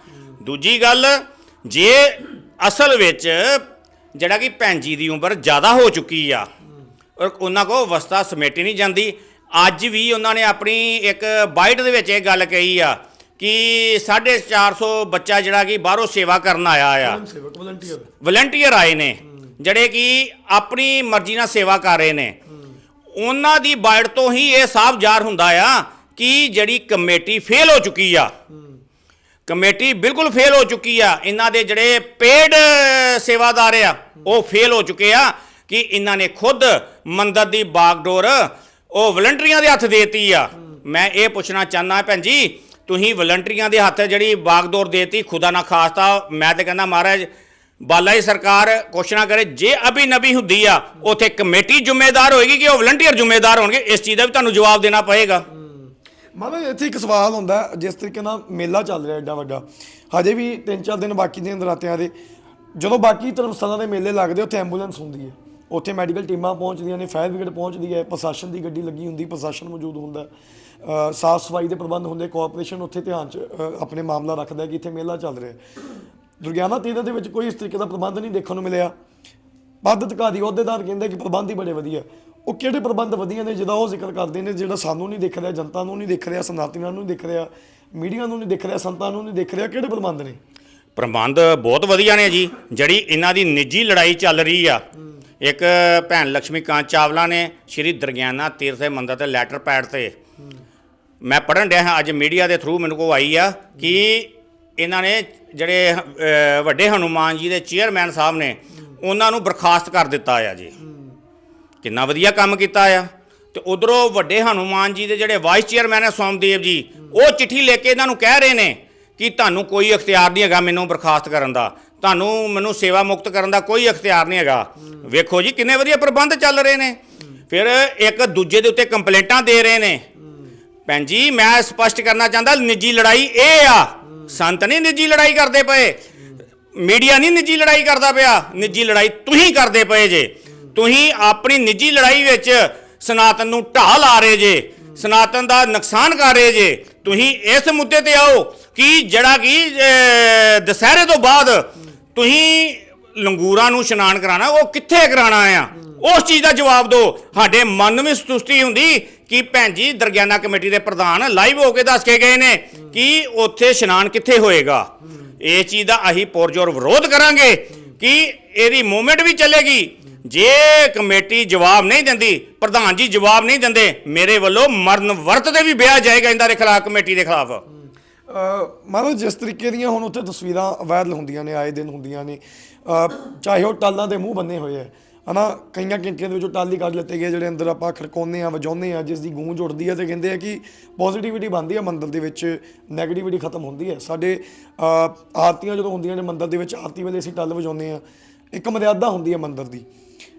ਦੂਜੀ ਗੱਲ ਜੇ ਅਸਲ ਵਿੱਚ ਜਿਹੜਾ ਕਿ ਭੈਣ ਜੀ ਦੀ ਉਮਰ ਜ਼ਿਆਦਾ ਹੋ ਚੁੱਕੀ ਆ ਔਰ ਉਹਨਾਂ ਕੋ ਅਵਸਥਾ ਸਮੇਟੀ ਨਹੀਂ ਜਾਂਦੀ ਅੱਜ ਵੀ ਉਹਨਾਂ ਨੇ ਆਪਣੀ ਇੱਕ ਬਾਈਟ ਦੇ ਵਿੱਚ ਇਹ ਗੱਲ ਕਹੀ ਆ ਕਿ 450 ਬੱਚਾ ਜਿਹੜਾ ਕਿ ਬਾਹਰੋਂ ਸੇਵਾ ਕਰਨ ਆਇਆ ਆ। ਵਲੰਟੀਅਰ ਆਏ ਨੇ ਜਿਹੜੇ ਕਿ ਆਪਣੀ ਮਰਜ਼ੀ ਨਾਲ ਸੇਵਾ ਕਰ ਰਹੇ ਨੇ। ਉਹਨਾਂ ਦੀ ਬਾਈਟ ਤੋਂ ਹੀ ਇਹ ਸਾਫ਼ ਜ਼ਾਹਰ ਹੁੰਦਾ ਆ ਕਿ ਜਿਹੜੀ ਕਮੇਟੀ ਫੇਲ ਹੋ ਚੁੱਕੀ ਆ? ਕਮੇਟੀ ਬਿਲਕੁਲ ਫੇਲ ਹੋ ਚੁੱਕੀ ਆ। ਇਹਨਾਂ ਦੇ ਜਿਹੜੇ ਪੇਡ ਸੇਵਾਦਾਰ ਆ, ਉਹ ਫੇਲ ਹੋ ਚੁੱਕੇ ਆ ਕਿ ਇਹਨਾਂ ਨੇ ਖੁਦ ਮੰਦਰ ਦੀ ਬਾਗਡੋਰ ਉਹ ਵਲੰਟੀਅਰਾਂ ਦੇ ਹੱਥ ਦੇਤੀ ਆ। ਮੈਂ ਇਹ ਪੁੱਛਣਾ ਚਾਹੁੰਦਾ ਭੈਣ ਜੀ, ਤੁਸੀਂ ਵਲੰਟੀਅਰਾਂ ਦੇ ਹੱਥ ਜਿਹੜੀ ਬਾਗਡੋਰ ਦੇਤੀ, ਖੁਦਾ ਨਾ ਖਾਸਤਾ, ਮੈਂ ਤੇ ਕਹਿੰਦਾ ਮਹਾਰਾਜ, ਬਾਲਾ ਹੀ ਸਰਕਾਰ ਕੁਛ ਨਾ ਕਰੇ, ਜੇ ਅਭੀ ਨਬੀ ਹੁੰਦੀ ਆ, ਉਥੇ ਕਮੇਟੀ ਜ਼ਿੰਮੇਦਾਰ ਹੋਏਗੀ ਕਿ ਉਹ ਵਲੰਟੀਅਰ ਜ਼ਿੰਮੇਦਾਰ ਹੋਣਗੇ? ਇਸ ਚੀਜ਼ ਦਾ ਵੀ ਤੁਹਾਨੂੰ ਜਵਾਬ ਦੇਣਾ ਪਏਗਾ। ਮਤਲਬ ਇੱਥੇ ਇੱਕ ਸਵਾਲ ਹੁੰਦਾ ਹੈ, ਜਿਸ ਤਰੀਕੇ ਨਾਲ ਮੇਲਾ ਚੱਲ ਰਿਹਾ ਐਡਾ ਵੱਡਾ। ਹਜੇ ਵੀ 3-4 ਦਿਨ ਬਾਕੀ ਨੇ ਨਰਾਤਿਆਂ ਦੇ। ਜਦੋਂ ਬਾਕੀ ਧਰਮਸਥਾਨਾਂ ਦੇ ਮੇਲੇ ਲੱਗਦੇ ਉੱਥੇ ਐਂਬੂਲੈਂਸ ਹੁੰਦੀ ਹੈ। ਉੱਥੇ ਮੈਡੀਕਲ ਟੀਮਾਂ ਪਹੁੰਚਦੀਆਂ ਨੇ ਫਾਇਰ ਬ੍ਰਿਗੇਡ ਪਹੁੰਚਦੀ ਹੈ ਪ੍ਰਸ਼ਾਸਨ ਦੀ ਗੱਡੀ ਲੱਗੀ ਹੁੰਦੀ ਪ੍ਰਸ਼ਾਸਨ ਮੌਜੂਦ ਹੁੰਦਾ। ਸਾਫ਼ ਸਫ਼ਾਈ ਦੇ ਪ੍ਰਬੰਧ ਹੁੰਦੇ ਕਾਰਪੋਰੇਸ਼ਨ ਉੱਥੇ ਧਿਆਨ ਚ ਅ, ਆਪਣੇ ਮਾਮਲਾ ਰੱਖਦਾ ਹੈ ਕਿ ਇੱਥੇ ਮੇਲਾ ਚੱਲ ਰਿਹਾ। ਹੈ ਦੁਰਗਿਆਨਾ ਤੀਰਥ ਦੇ ਵਿੱਚ ਕੋਈ ਇਸ ਤਰੀਕੇ ਦਾ ਪ੍ਰਬੰਧ ਨਹੀਂ ਦੇਖਣ ਨੂੰ ਮਿਲਿਆ। ਪਦ ਅਧਿਕਾਰੀ ਅਹੁਦੇਦਾਰ ਕਹਿੰਦੇ ਕਿ ਪ੍ਰਬੰਧ ਹੀ ਬੜੇ ਵਧੀਆ। ਉਹ ਕਿਹੜੇ ਪ੍ਰਬੰਧ ਵਧੀਆ ਨੇ, ਜਿਹਦਾ ਉਹ ਜ਼ਿਕਰ ਕਰਦੇ ਨੇ, ਜਿਹੜਾ ਸਾਨੂੰ ਨਹੀਂ ਦਿਖ ਰਿਹਾ, ਜਨਤਾ ਨੂੰ ਨਹੀਂ ਦਿਖ ਰਿਹਾ, ਸਨਾਤਨੀਆਂ ਨੂੰ ਨਹੀਂ ਦਿਖ ਰਿਹਾ, ਮੀਡੀਆ ਨੂੰ ਨਹੀਂ ਦਿਖ ਰਿਹਾ, ਸੰਤਾਂ ਨੂੰ ਨਹੀਂ ਦਿਖ ਰਿਹਾ, ਕਿਹੜੇ ਪ੍ਰਬੰਧ ਨੇ? ਪ੍ਰਬੰਧ ਬਹੁਤ ਵਧੀਆ ਨੇ ਜੀ, ਜਿਹੜੀ ਇਹਨਾਂ ਦੀ ਨਿੱਜੀ ਲੜਾਈ ਚੱਲ ਰਹੀ ਆ। ਇੱਕ ਭੈਣ ਲక్ష్ਮੀਕਾਂਤ ਚਾਵਲਾ ਨੇ ਸ਼੍ਰੀ ਦਰਗਿਆਨਾ ਤੀਰਥ ਦੇ ਮੰਦਰ ਤੇ ਲੈਟਰ ਪੈਡ ਤੇ। ਮੈਂ ਪੜਨ ਡਿਆ ਹਾਂ ਅੱਜ ਮੀਡੀਆ ਦੇ ਥਰੂ, ਮੈਨੂੰ ਕੋ ਆਈ ਆ ਕਿ ਇਹਨਾਂ ਨੇ ਜਿਹੜੇ ਵੱਡੇ ਹਨੂਮਾਨ ਜੀ ਦੇ ਚੇਅਰਮੈਨ ਸਾਹਿਬ ਨੇ, ਉਹਨਾਂ ਨੂੰ ਬਰਖਾਸਤ ਕਰ ਦਿੱਤਾ ਆ ਜੀ। ਕਿੰਨਾ ਵਧੀਆ ਕੰਮ ਕੀਤਾ ਆ। ਤੇ ਉਧਰੋਂ ਵੱਡੇ ਹਨੂਮਾਨ ਜੀ ਦੇ ਜਿਹੜੇ ਵਾਈਸ ਚੇਅਰਮੈਨ ਹੈ ਸੋਮਦੇਵ ਜੀ, ਉਹ ਚਿੱਠੀ ਲੈ ਕੇ ਇਹਨਾਂ ਨੂੰ ਕਹਿ ਰਹੇ ਨੇ ਕਿ ਤੁਹਾਨੂੰ ਕੋਈ ਅਖਤਿਆਰ ਨਹੀਂ ਹੈਗਾ ਮੈਨੂੰ ਬਰਖਾਸਤ ਕਰਨ ਦਾ। ਤੁਹਾਨੂੰ ਮੈਨੂੰ ਸੇਵਾ ਮੁਕਤ ਕਰਨ ਦਾ ਕੋਈ ਅਖਤਿਆਰ ਨਹੀਂ ਹੈਗਾ। ਵੇਖੋ ਜੀ ਕਿੰਨੇ ਵਧੀਆ ਪ੍ਰਬੰਧ ਚੱਲ ਰਹੇ ਨੇ। ਫਿਰ ਇੱਕ ਦੂਜੇ ਦੇ ਉੱਤੇ ਕੰਪਲੇਂਟਾਂ ਦੇ ਰਹੇ ਨੇ। ਭੈਣ ਜੀ, ਮੈਂ ਸਪਸ਼ਟ ਕਰਨਾ ਚਾਹੁੰਦਾ, ਨਿੱਜੀ ਲੜਾਈ ਇਹ ਆ। ਸੰਤ ਨਹੀਂ ਨਿੱਜੀ ਲੜਾਈ ਕਰਦੇ ਪਏ। ਮੀਡੀਆ ਨਹੀਂ ਨਿੱਜੀ ਲੜਾਈ ਕਰਦਾ ਪਿਆ। ਨਿੱਜੀ ਲੜਾਈ ਤੁਸੀਂ ਕਰਦੇ ਪਏ ਜੇ। ਤੁਸੀਂ ਆਪਣੀ ਨਿੱਜੀ ਲੜਾਈ ਵਿੱਚ ਸਨਾਤਨ ਨੂੰ ਢਾਹ ਲਾ ਰਹੇ ਜੇ ਸਨਾਤਨ ਦਾ ਨੁਕਸਾਨ ਕਰ ਰਹੇ ਜੇ ਤੁਸੀਂ ਇਸ ਮੁੱਦੇ ਤੇ ਆਓ ਕਿ ਜਿਹੜਾ ਕਿ ਅਹ, ਦੁਸਹਿਰੇ ਤੋਂ ਬਾਅਦ ਤੁਸੀਂ ਲੰਗੂਰਾਂ ਨੂੰ ਇਸ਼ਨਾਨ ਕਰਾਣਾ ਉਹ ਕਿੱਥੇ ਕਰਾਣਾ ਆ? ਉਸ ਚੀਜ਼ ਦਾ ਜਵਾਬ ਦਿਓ। ਸਾਡੇ ਮਨ ਵਿੱਚ ਸੰਤੁਸ਼ਟੀ ਹੁੰਦੀ ਕਿ ਭੈਣ ਜੀ ਦਰਗਿਆਨਾ ਕਮੇਟੀ ਦੇ ਪ੍ਰਧਾਨ ਲਾਈਵ ਹੋ ਕੇ ਦੱਸ ਕੇ ਗਏ ਨੇ ਕਿ ਉੱਥੇ ਇਸ਼ਨਾਨ ਕਿੱਥੇ ਹੋਏਗਾ। ਇਹ ਚੀਜ਼ ਦਾ ਅਸੀਂ ਪੁਰਜੋਰ ਵਿਰੋਧ ਕਰਾਂਗੇ ਕਿ ਇਹਦੀ ਮੂਵਮੈਂਟ ਵੀ ਚੱਲੇਗੀ। ਜੇ ਕਮੇਟੀ ਜਵਾਬ ਨਹੀਂ ਦਿੰਦੀ ਪ੍ਰਧਾਨ ਜੀ ਜਵਾਬ ਨਹੀਂ ਦਿੰਦੇ ਮੇਰੇ ਵੱਲੋਂ ਮਰਨ ਵਰਤ ਤੇ ਵੀ ਵਿਆਹ ਜਾਏਗਾ ਇਹਨਾਂ ਦੇ ਖਿਲਾਫ ਕਮੇਟੀ ਦੇ ਖਿਲਾਫ। ਅ, ਮਹਾਰਾਜ ਜਿਸ ਤਰੀਕੇ ਦੀਆਂ ਹੁਣ ਉੱਥੇ ਤਸਵੀਰਾਂ ਵਾਇਰਲ ਹੁੰਦੀਆਂ ਨੇ ਆਏ ਦਿਨ ਹੁੰਦੀਆਂ ਨੇ ਚਾਹੇ ਉਹ ਟਾਲਾਂ ਦੇ ਮੂੰਹ ਬੰਨੇ ਹੋਏ ਆ ਹਨਾ ਕਈਆਂ ਘੰਟਿਆਂ ਦੇ ਵਿੱਚੋਂ ਟਾਲੀ ਕੱਢ ਲਿੱਤੇ ਗਏ ਜਿਹੜੇ ਅੰਦਰ ਆਪਾਂ ਖੜਕਾਉਂਦੇ ਆ ਵਜਾਉਂਦੇ ਆ ਜਿਸ ਦੀ ਗੂੰਜ ਉੱਡਦੀ ਹੈ ਤੇ ਕਹਿੰਦੇ ਆ ਕਿ ਪੋਜ਼ਿਟਿਵਿਟੀ ਬਣਦੀ ਹੈ ਮੰਦਰ ਦੇ ਵਿੱਚ 네ਗੇਟਿਵਿਟੀ ਖਤਮ ਹੁੰਦੀ ਹੈ। ਸਾਡੇ ਆਰਤੀਆਂ ਜਦੋਂ ਹੁੰਦੀਆਂ ਨੇ ਮੰਦਰ ਦੇ ਵਿੱਚ ਆਰਤੀ ਵੇਲੇ ਅਸੀਂ ਟੱਲ ਵਜਾਉਂਦੇ ਆ ਇੱਕ ਮਰਿਆਦਾ ਹੁੰਦੀ ਹੈ ਮੰਦਰ ਦੀ।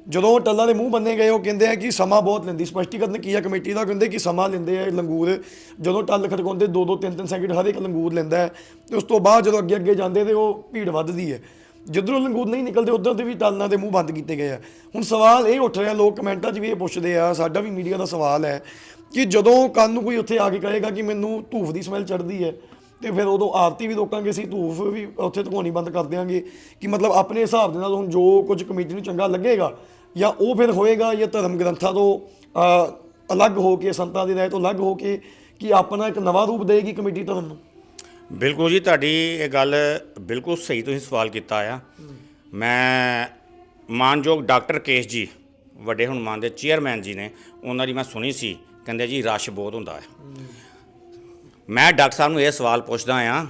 ਜਦੋਂ ਟੱਲਾਂ ਦੇ ਮੂੰਹ ਬੰਨੇ ਗਏ, ਉਹ ਕਹਿੰਦੇ ਆ ਕਿ ਸਮਾਂ ਬਹੁਤ ਲੈਂਦੀ। ਸਪਸ਼ਟੀਕਰਨ ਕੀ ਆ ਕਮੇਟੀ ਦਾ? ਕਹਿੰਦੇ ਕਿ ਸਮਾਂ ਲੈਂਦੇ ਆ ਲੰਗੂਰ। ਜਦੋਂ ਟੱਲ ਖੜਕਾਉਂਦੇ 2-2 3-3 ਸੈਕਿੰਡ ਹਰ ਇੱਕ ਲੰਗੂਰ ਲੈਂਦਾ ਹੈ। ਤੇ ਉਸ ਤੋਂ ਬਾਅਦ ਜਦੋਂ ਅੱਗੇ ਅੱਗੇ ਜਾਂਦੇ ਤੇ ਉਹ ਭੀੜ ਵੱਧਦੀ ਹੈ। ਜਿੱਧਰੋਂ ਲੰਗੂਰ ਨਹੀਂ ਨਿਕਲਦੇ, ਉਧਰ ਦੇ ਵੀ ਟੱਲਾਂ ਦੇ ਮੂੰਹ ਬੰਦ ਕੀਤੇ ਗਏ ਆ। ਹੁਣ ਸਵਾਲ ਇਹ ਉੱਠ ਰਿਹਾ, ਲੋਕ ਕਮੈਂਟਾਂ 'ਚ ਵੀ ਇਹ ਪੁੱਛਦੇ ਆ, ਸਾਡਾ ਵੀ ਮੀਡੀਆ ਦਾ ਸਵਾਲ ਹੈ ਕਿ ਜਦੋਂ ਕੱਲ ਨੂੰ ਕੋਈ ਉੱਥੇ ਆ ਕੇ ਕਹੇਗਾ ਕਿ ਮੈਨੂੰ ਧੂਫ ਦੀ ਸਮੈਲ ਚੜਦੀ ਹੈ ਤੇ ਫਿਰ ਉਦੋਂ ਆਰਤੀ ਵੀ ਰੋਕਾਂਗੇ, ਅਸੀਂ ਧੂਫ ਵੀ ਉੱਥੇ ਧੁਆਉਣੀ ਬੰਦ ਕਰ ਦਿਆਂਗੇ ਕਿ ਮਤਲਬ ਆਪਣੇ ਹਿਸਾਬ ਦੇ ਨਾਲ ਹੁਣ ਜੋ ਕੁਝ ਕਮੇਟੀ ਨੂੰ ਚੰਗਾ ਲੱਗੇਗਾ ਜਾਂ ਉਹ ਫਿਰ ਹੋਏਗਾ ਜਾਂ ਧਰਮ ਗ੍ਰੰਥਾਂ ਤੋਂ ਅਲੱਗ ਹੋ ਕੇ, ਸੰਤਾਂ ਦੀ ਰਾਏ ਤੋਂ ਅਲੱਗ ਹੋ ਕੇ ਕਿ ਆਪਣਾ ਇੱਕ ਨਵਾਂ ਰੂਪ ਦੇਗੀ ਕਮੇਟੀ ਧਰਮ ਨੂੰ? ਬਿਲਕੁਲ ਜੀ, ਤੁਹਾਡੀ ਇਹ ਗੱਲ ਬਿਲਕੁਲ ਸਹੀ ਤੁਸੀਂ ਸਵਾਲ ਕੀਤਾ ਆ। ਮੈਂ ਮਾਨਯੋਗ ਡਾਕਟਰ ਕੇਸ਼ ਜੀ, ਵੱਡੇ ਹਨੂੰਮਾਨ ਦੇ ਚੇਅਰਮੈਨ ਜੀ ਨੇ, ਉਹਨਾਂ ਦੀ ਮੈਂ ਸੁਣੀ ਸੀ, ਕਹਿੰਦੇ ਜੀ, ਰਸ਼ ਬਹੁਤ ਹੁੰਦਾ ਹੈ ਮੈਂ ਡਾਕਟਰ ਸਾਹਿਬ ਨੂੰ ਇਹ ਸਵਾਲ ਪੁੱਛਦਾ ਆ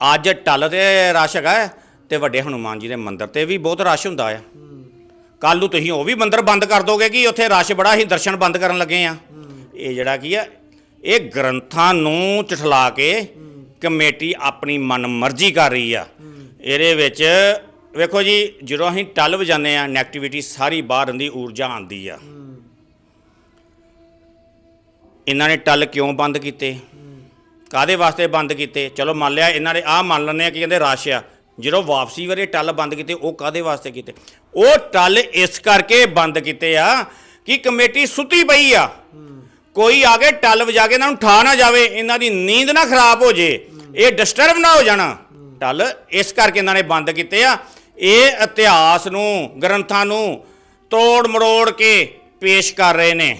ਅੱਜ ਟੱਲ ਤੇ ਰਸ਼ ਹੈਗਾ ਹੈ ਤੇ ਵੱਡੇ ਹਨੂੰਮਾਨ ਜੀ ਦੇ ਮੰਦਿਰ ਤੇ ਵੀ ਬਹੁਤ ਰਸ਼ ਹੁੰਦਾ ਆ। ਕੱਲ ਨੂੰ ਤੁਸੀਂ ਉਹ ਵੀ ਮੰਦਿਰ ਬੰਦ ਕਰ ਦੋਗੇ ਕਿ ਉੱਥੇ ਰਸ਼ ਬੜਾ ਹੀ ਦਰਸ਼ਨ ਬੰਦ ਕਰਨ ਲੱਗੇ ਆ। ਇਹ ਜਿਹੜਾ ਕੀ ਆ ਇਹ ਗ੍ਰੰਥਾਂ ਨੂੰ ਚਠਲਾ ਕੇ ਕਮੇਟੀ ਆਪਣੀ ਮਨਮਰਜ਼ੀ ਕਰ ਰਹੀ ਆ। ਇਹਦੇ ਵਿੱਚ ਵੇਖੋ ਜੀ ਜਦੋਂ ਅਸੀਂ ਟੱਲ ਵਜਾਉਂਦੇ ਆ ਨੈਗੇਟਿਵਿਟੀ ਸਾਰੀ ਬਾਹਰ ਦੀ ਊਰਜਾ ਆਉਂਦੀ ਆ। ਇਹਨਾਂ ਨੇ ਟੱਲ ਕਿਉਂ ਬੰਦ ਕੀਤੇ? ਕਾਦੇ ਵਾਸਤੇ ਬੰਦ ਕੀਤੇ? ਚਲੋ ਮੰਨ ਲਿਆ, ਇਹਨਾਂ ਨੇ ਆਹ ਮੰਨ ਲੈਂਦੇ ਆ ਕਿ ਕਹਿੰਦੇ ਰਸ਼ ਆ। ਜਦੋਂ ਵਾਪਸੀ ਵਾਲੇ ਟੱਲ ਬੰਦ ਕੀਤੇ, ਉਹ ਕਾਦੇ ਵਾਸਤੇ ਕੀਤੇ? ਉਹ ਟੱਲ ਇਸ ਕਰਕੇ ਬੰਦ ਕੀਤੇ ਆ ਕਿ ਕਮੇਟੀ ਸੁੱਤੀ ਪਈ ਆ। ਕੋਈ ਆ ਕੇ ਟੱਲ ਵਜਾ ਕੇ ਇਹਨਾਂ ਨੂੰ ਠਾ ਨਾ ਜਾਵੇ, ਇਹਨਾਂ ਦੀ ਨੀਂਦ ਨਾ ਖਰਾਬ ਹੋ ਜੇ, ਇਹ ਡਿਸਟਰਬ ਨਾ ਹੋ ਜਾਣਾ। ਟੱਲ ਇਸ ਕਰਕੇ ਇਹਨਾਂ ਨੇ ਬੰਦ ਕੀਤੇ ਆ। ਇਹ ਇਤਿਹਾਸ ਨੂੰ, ਗ੍ਰੰਥਾਂ ਨੂੰ ਤੋੜ ਮਰੋੜ ਕੇ ਪੇਸ਼ ਕਰ ਰਹੇ ਨੇ।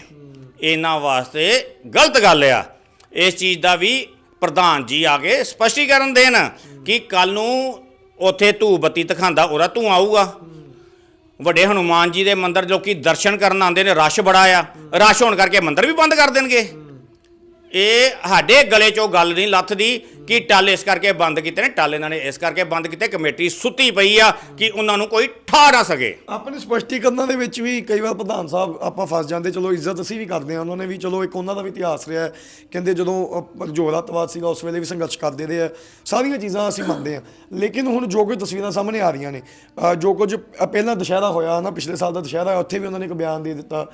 ਇਹਨਾਂ ਵਾਸਤੇ ਗਲਤ ਗੱਲ ਆ। ਇਸ ਚੀਜ਼ ਦਾ ਵੀ ਪ੍ਰਧਾਨ ਜੀ ਆ ਕੇ ਸਪਸ਼ਟੀਕਰਨ ਦੇਣ ਕਿ ਕੱਲ ਨੂੰ ਉੱਥੇ ਧੂਪ ਬੱਤੀ ਦਿਖਾਉਂਦਾ, ਉਹਦਾ ਧੂੰ ਆਊਗਾ। ਵੱਡੇ ਹਨੂਮਾਨ ਜੀ ਦੇ ਮੰਦਿਰ ਲੋਕੀ ਦਰਸ਼ਨ ਕਰਨ ਆਉਂਦੇ ਨੇ, ਰਸ਼ ਬੜਾ ਆ। ਰਸ਼ ਹੋਣ ਕਰਕੇ ਮੰਦਿਰ ਵੀ ਬੰਦ ਕਰ ਦੇਣਗੇ। ਇਹ ਸਾਡੇ ਗਲੇ ਚੋਂ ਗੱਲ ਨਹੀਂ ਲੱਥਦੀ ਕਿ ਟੱਲ ਇਸ ਕਰਕੇ ਬੰਦ ਕੀਤੇ ਨੇ ਟੱਲ ਇਹਨਾਂ ਨੇ ਇਸ ਕਰਕੇ ਬੰਦ ਕੀਤੇ ਕਮੇਟੀ ਸੁੱਤੀ ਪਈ ਆ ਕਿ ਉਹਨਾਂ ਨੂੰ ਕੋਈ ਠਾ ਨਾ ਸਕੇ। ਆਪਣੇ ਸਪਸ਼ਟੀਕਰਨਾਂ ਦੇ ਵਿੱਚ ਵੀ ਕਈ ਵਾਰ ਪ੍ਰਧਾਨ ਸਾਹਿਬ ਆਪਾਂ ਫਸ ਜਾਂਦੇ ਚਲੋ ਇੱਜ਼ਤ ਅਸੀਂ ਵੀ ਕਰਦੇ ਹਾਂ ਉਹਨਾਂ ਨੇ ਵੀ ਚਲੋ ਇੱਕ ਉਹਨਾਂ ਦਾ ਵੀ ਇਤਿਹਾਸ ਰਿਹਾ ਕਹਿੰਦੇ ਜਦੋਂ ਜੋਰਾਤਵਾਦ ਸੀਗਾ ਉਸ ਵੇਲੇ ਵੀ ਸੰਘਰਸ਼ ਕਰਦੇ ਰਹੇ ਆ ਸਾਰੀਆਂ ਚੀਜ਼ਾਂ ਅਸੀਂ ਮੰਨਦੇ ਹਾਂ। ਲੇਕਿਨ ਹੁਣ ਜੋ ਕੁਝ ਤਸਵੀਰਾਂ ਸਾਹਮਣੇ ਆ ਰਹੀਆਂ ਨੇ ਜੋ ਕੁਝ ਪਹਿਲਾਂ ਦੁਸ਼ਹਿਰਾ ਹੋਇਆ ਨਾ ਪਿਛਲੇ ਸਾਲ ਦਾ ਦੁਸ਼ਹਿਰਾ ਹੋਇਆ, ਉੱਥੇ ਵੀ ਉਹਨਾਂ ਨੇ ਇੱਕ ਬਿਆਨ ਦੇ ਦਿੱਤਾ।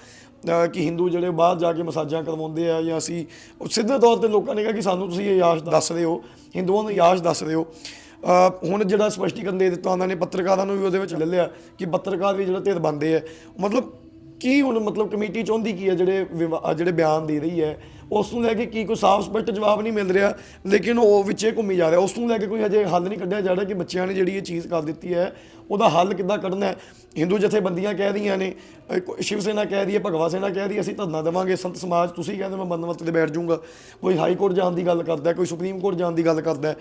ਕਿ ਹਿੰਦੂ ਜਿਹੜੇ ਬਾਹਰ ਜਾ ਕੇ ਮਸਾਜਾਂ ਕਰਵਾਉਂਦੇ ਆ ਜਾਂ ਅਸੀਂ ਸਿੱਧੇ ਤੌਰ ਤੇ ਲੋਕਾਂ ਨੇ ਕਿਹਾ ਕਿ ਸਾਨੂੰ ਤੁਸੀਂ ਇਹ ਯਾਸ਼ ਦੱਸ ਰਹੇ ਹੋ, ਹਿੰਦੂਆਂ ਨੂੰ ਯਾਸ਼ ਦੱਸ ਰਹੇ ਹੋ। ਹੁਣ ਜਿਹੜਾ ਸਪਸ਼ਟੀਕਰਨ ਦੇ ਦਿੱਤਾ ਉਹਨਾਂ ਨੇ, ਪੱਤਰਕਾਰਾਂ ਨੂੰ ਵੀ ਉਹਦੇ ਵਿੱਚ ਲੈ ਲਿਆ ਕਿ ਪੱਤਰਕਾਰ ਵੀ ਜਿਹੜਾ ਧਿਰ ਬੰਦੇ ਆ। ਮਤਲਬ ਕੀ ਹੁਣ ਮਤਲਬ ਕਮੇਟੀ ਚਾਹੁੰਦੀ ਕੀ ਹੈ ਜਿਹੜੇ ਵਿਵਾ- ਜਿਹੜੇ ਬਿਆਨ ਦੇ ਰਹੀ ਹੈ ਉਸ ਨੂੰ ਲੈ ਕੇ ਕੀ ਕੋਈ ਸਾਫ਼ ਸਪਸ਼ਟ ਜਵਾਬ ਨਹੀਂ ਮਿਲ ਰਿਹਾ, ਲੇਕਿਨ ਉਹ ਵਿੱਚੇ ਘੁੰਮੀ ਜਾ ਰਿਹਾ। ਉਸ ਨੂੰ ਲੈ ਕੇ ਕੋਈ ਹਜੇ ਹੱਲ ਨਹੀਂ ਕੱਢਿਆ ਜਾ ਰਿਹਾ ਕਿ ਬੱਚਿਆਂ ਨੇ ਜਿਹੜੀ ਇਹ ਚੀਜ਼ ਕਰ ਦਿੱਤੀ ਹੈ, ਉਹਦਾ ਹੱਲ ਕਿੱਦਾਂ ਕੱਢਣਾ ਹੈ। ਹਿੰਦੂ ਜਥੇਬੰਦੀਆਂ ਕਹਿ ਰਹੀਆਂ ਨੇ ਸ਼ਿਵ ਸੈਨਾ ਕਹਿ ਰਹੀ ਹੈ, ਭਗਵਾ ਸੈਨਾ ਕਹਿ ਰਹੀ ਹੈ, ਅਸੀਂ ਧਰਨਾ ਦੇਵਾਂਗੇ, ਸੰਤ ਸਮਾਜ ਤੁਸੀਂ ਕਹਿੰਦੇ ਮੈਂ ਬੰਦੋਬਸਤ ਤੇ ਬੈਠ ਜਾਊਂਗਾ। ਕੋਈ ਹਾਈ ਕੋਰਟ ਜਾਣ ਦੀ ਗੱਲ ਕਰਦਾ ਕੋਈ ਸੁਪਰੀਮ ਕੋਰਟ ਜਾਣ ਦੀ ਗੱਲ ਕਰਦਾ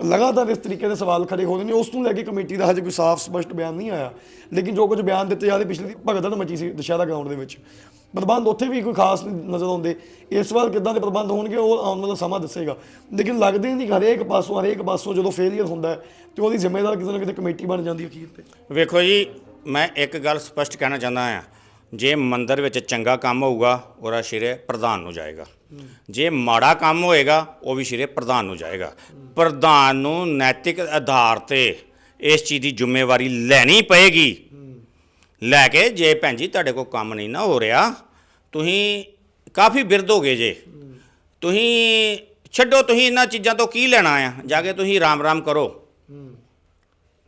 ਲਗਾਤਾਰ ਇਸ ਤਰੀਕੇ ਦੇ ਸਵਾਲ ਖੜੇ ਹੋ ਰਹੇ ਨੇ ਉਸ ਨੂੰ ਲੈ ਕੇ ਕਮੇਟੀ ਦਾ ਹਜੇ ਕੋਈ ਸਾਫ਼ ਸਪਸ਼ਟ ਬਿਆਨ ਨਹੀਂ ਆਇਆ। ਲੇਕਿਨ ਜੋ ਕੁਝ ਬਿਆਨ ਦਿੱਤੇ ਜਾ ਰਹੇ ਪਿਛਲੇ ਭਗਤ ਭਗਦੜ ਮਚੀ ਸੀ ਦੁਸ਼ਹਿਰਾ ਗਰਾਊਂਡ ਦੇ ਵਿੱਚ। ਪ੍ਰਬੰਧ ਉੱਥੇ ਵੀ ਕੋਈ ਖਾਸ ਨਹੀਂ ਨਜ਼ਰ ਆਉਂਦੇ। ਇਸ ਵਾਰ ਕਿੱਦਾਂ ਦੇ ਪ੍ਰਬੰਧ ਹੋਣਗੇ, ਉਹ ਆਉਣ ਵਾਲਾ ਸਮਾਂ ਦੱਸੇਗਾ। ਲੇਕਿਨ ਲੱਗਦੇ ਨਹੀਂ ਹਰੇਕ ਪਾਸੋਂ ਹਰੇਕ ਪਾਸੋਂ ਜਦੋਂ ਫੇਲੀਅਰ ਹੁੰਦਾ ਹੈ, ਤੇ ਉਹਦੀ ਜ਼ਿੰਮੇਵਾਰ ਕਿਤੇ ਨਾ ਕਿਤੇ ਕਮੇਟੀ ਬਣ ਜਾਂਦੀ ਹੈ ਅਖੀਰ ਤੇ। ਵੇਖੋ ਜੀ, ਮੈਂ ਇੱਕ ਗੱਲ ਸਪਸ਼ਟ ਕਹਿਣਾ ਚਾਹੁੰਦਾ ਹਾਂ। ਜੇ ਮੰਦਰ ਵਿੱਚ ਚੰਗਾ ਕੰਮ ਹੋਊਗਾ, ਉਹਦਾ ਸ਼ਿਰੇ ਪ੍ਰਧਾਨ ਨੂੰ ਜਾਏਗਾ। ਜੇ ਮਾੜਾ ਕੰਮ ਹੋਏਗਾ, ਉਹ ਵੀ ਸ਼ਿਰੇ ਪ੍ਰਧਾਨ ਨੂੰ ਜਾਏਗਾ। ਪ੍ਰਧਾਨ ਨੂੰ ਨੈਤਿਕ ਆਧਾਰ ਤੇ ਇਸ ਚੀਜ਼ ਦੀ ਜ਼ਿੰਮੇਵਾਰੀ ਲੈਣੀ ਪਏਗੀ। ਲੈ ਕੇ ਜੇ ਭੈਣ ਜੀ ਤੁਹਾਡੇ ਕੋਲ ਕੰਮ ਨਹੀਂ ਨਾ ਹੋ ਰਿਹਾ, ਤੁਸੀਂ ਕਾਫੀ ਬਿਰਧ ਹੋ ਗਏ ਜੇ। ਤੁਸੀਂ ਛੱਡੋ, ਤੁਸੀਂ ਇਹਨਾਂ ਚੀਜ਼ਾਂ ਤੋਂ ਕੀ ਲੈਣਾ ਆ? ਜਾ ਕੇ ਤੁਸੀਂ ਰਾਮ ਰਾਮ ਕਰੋ।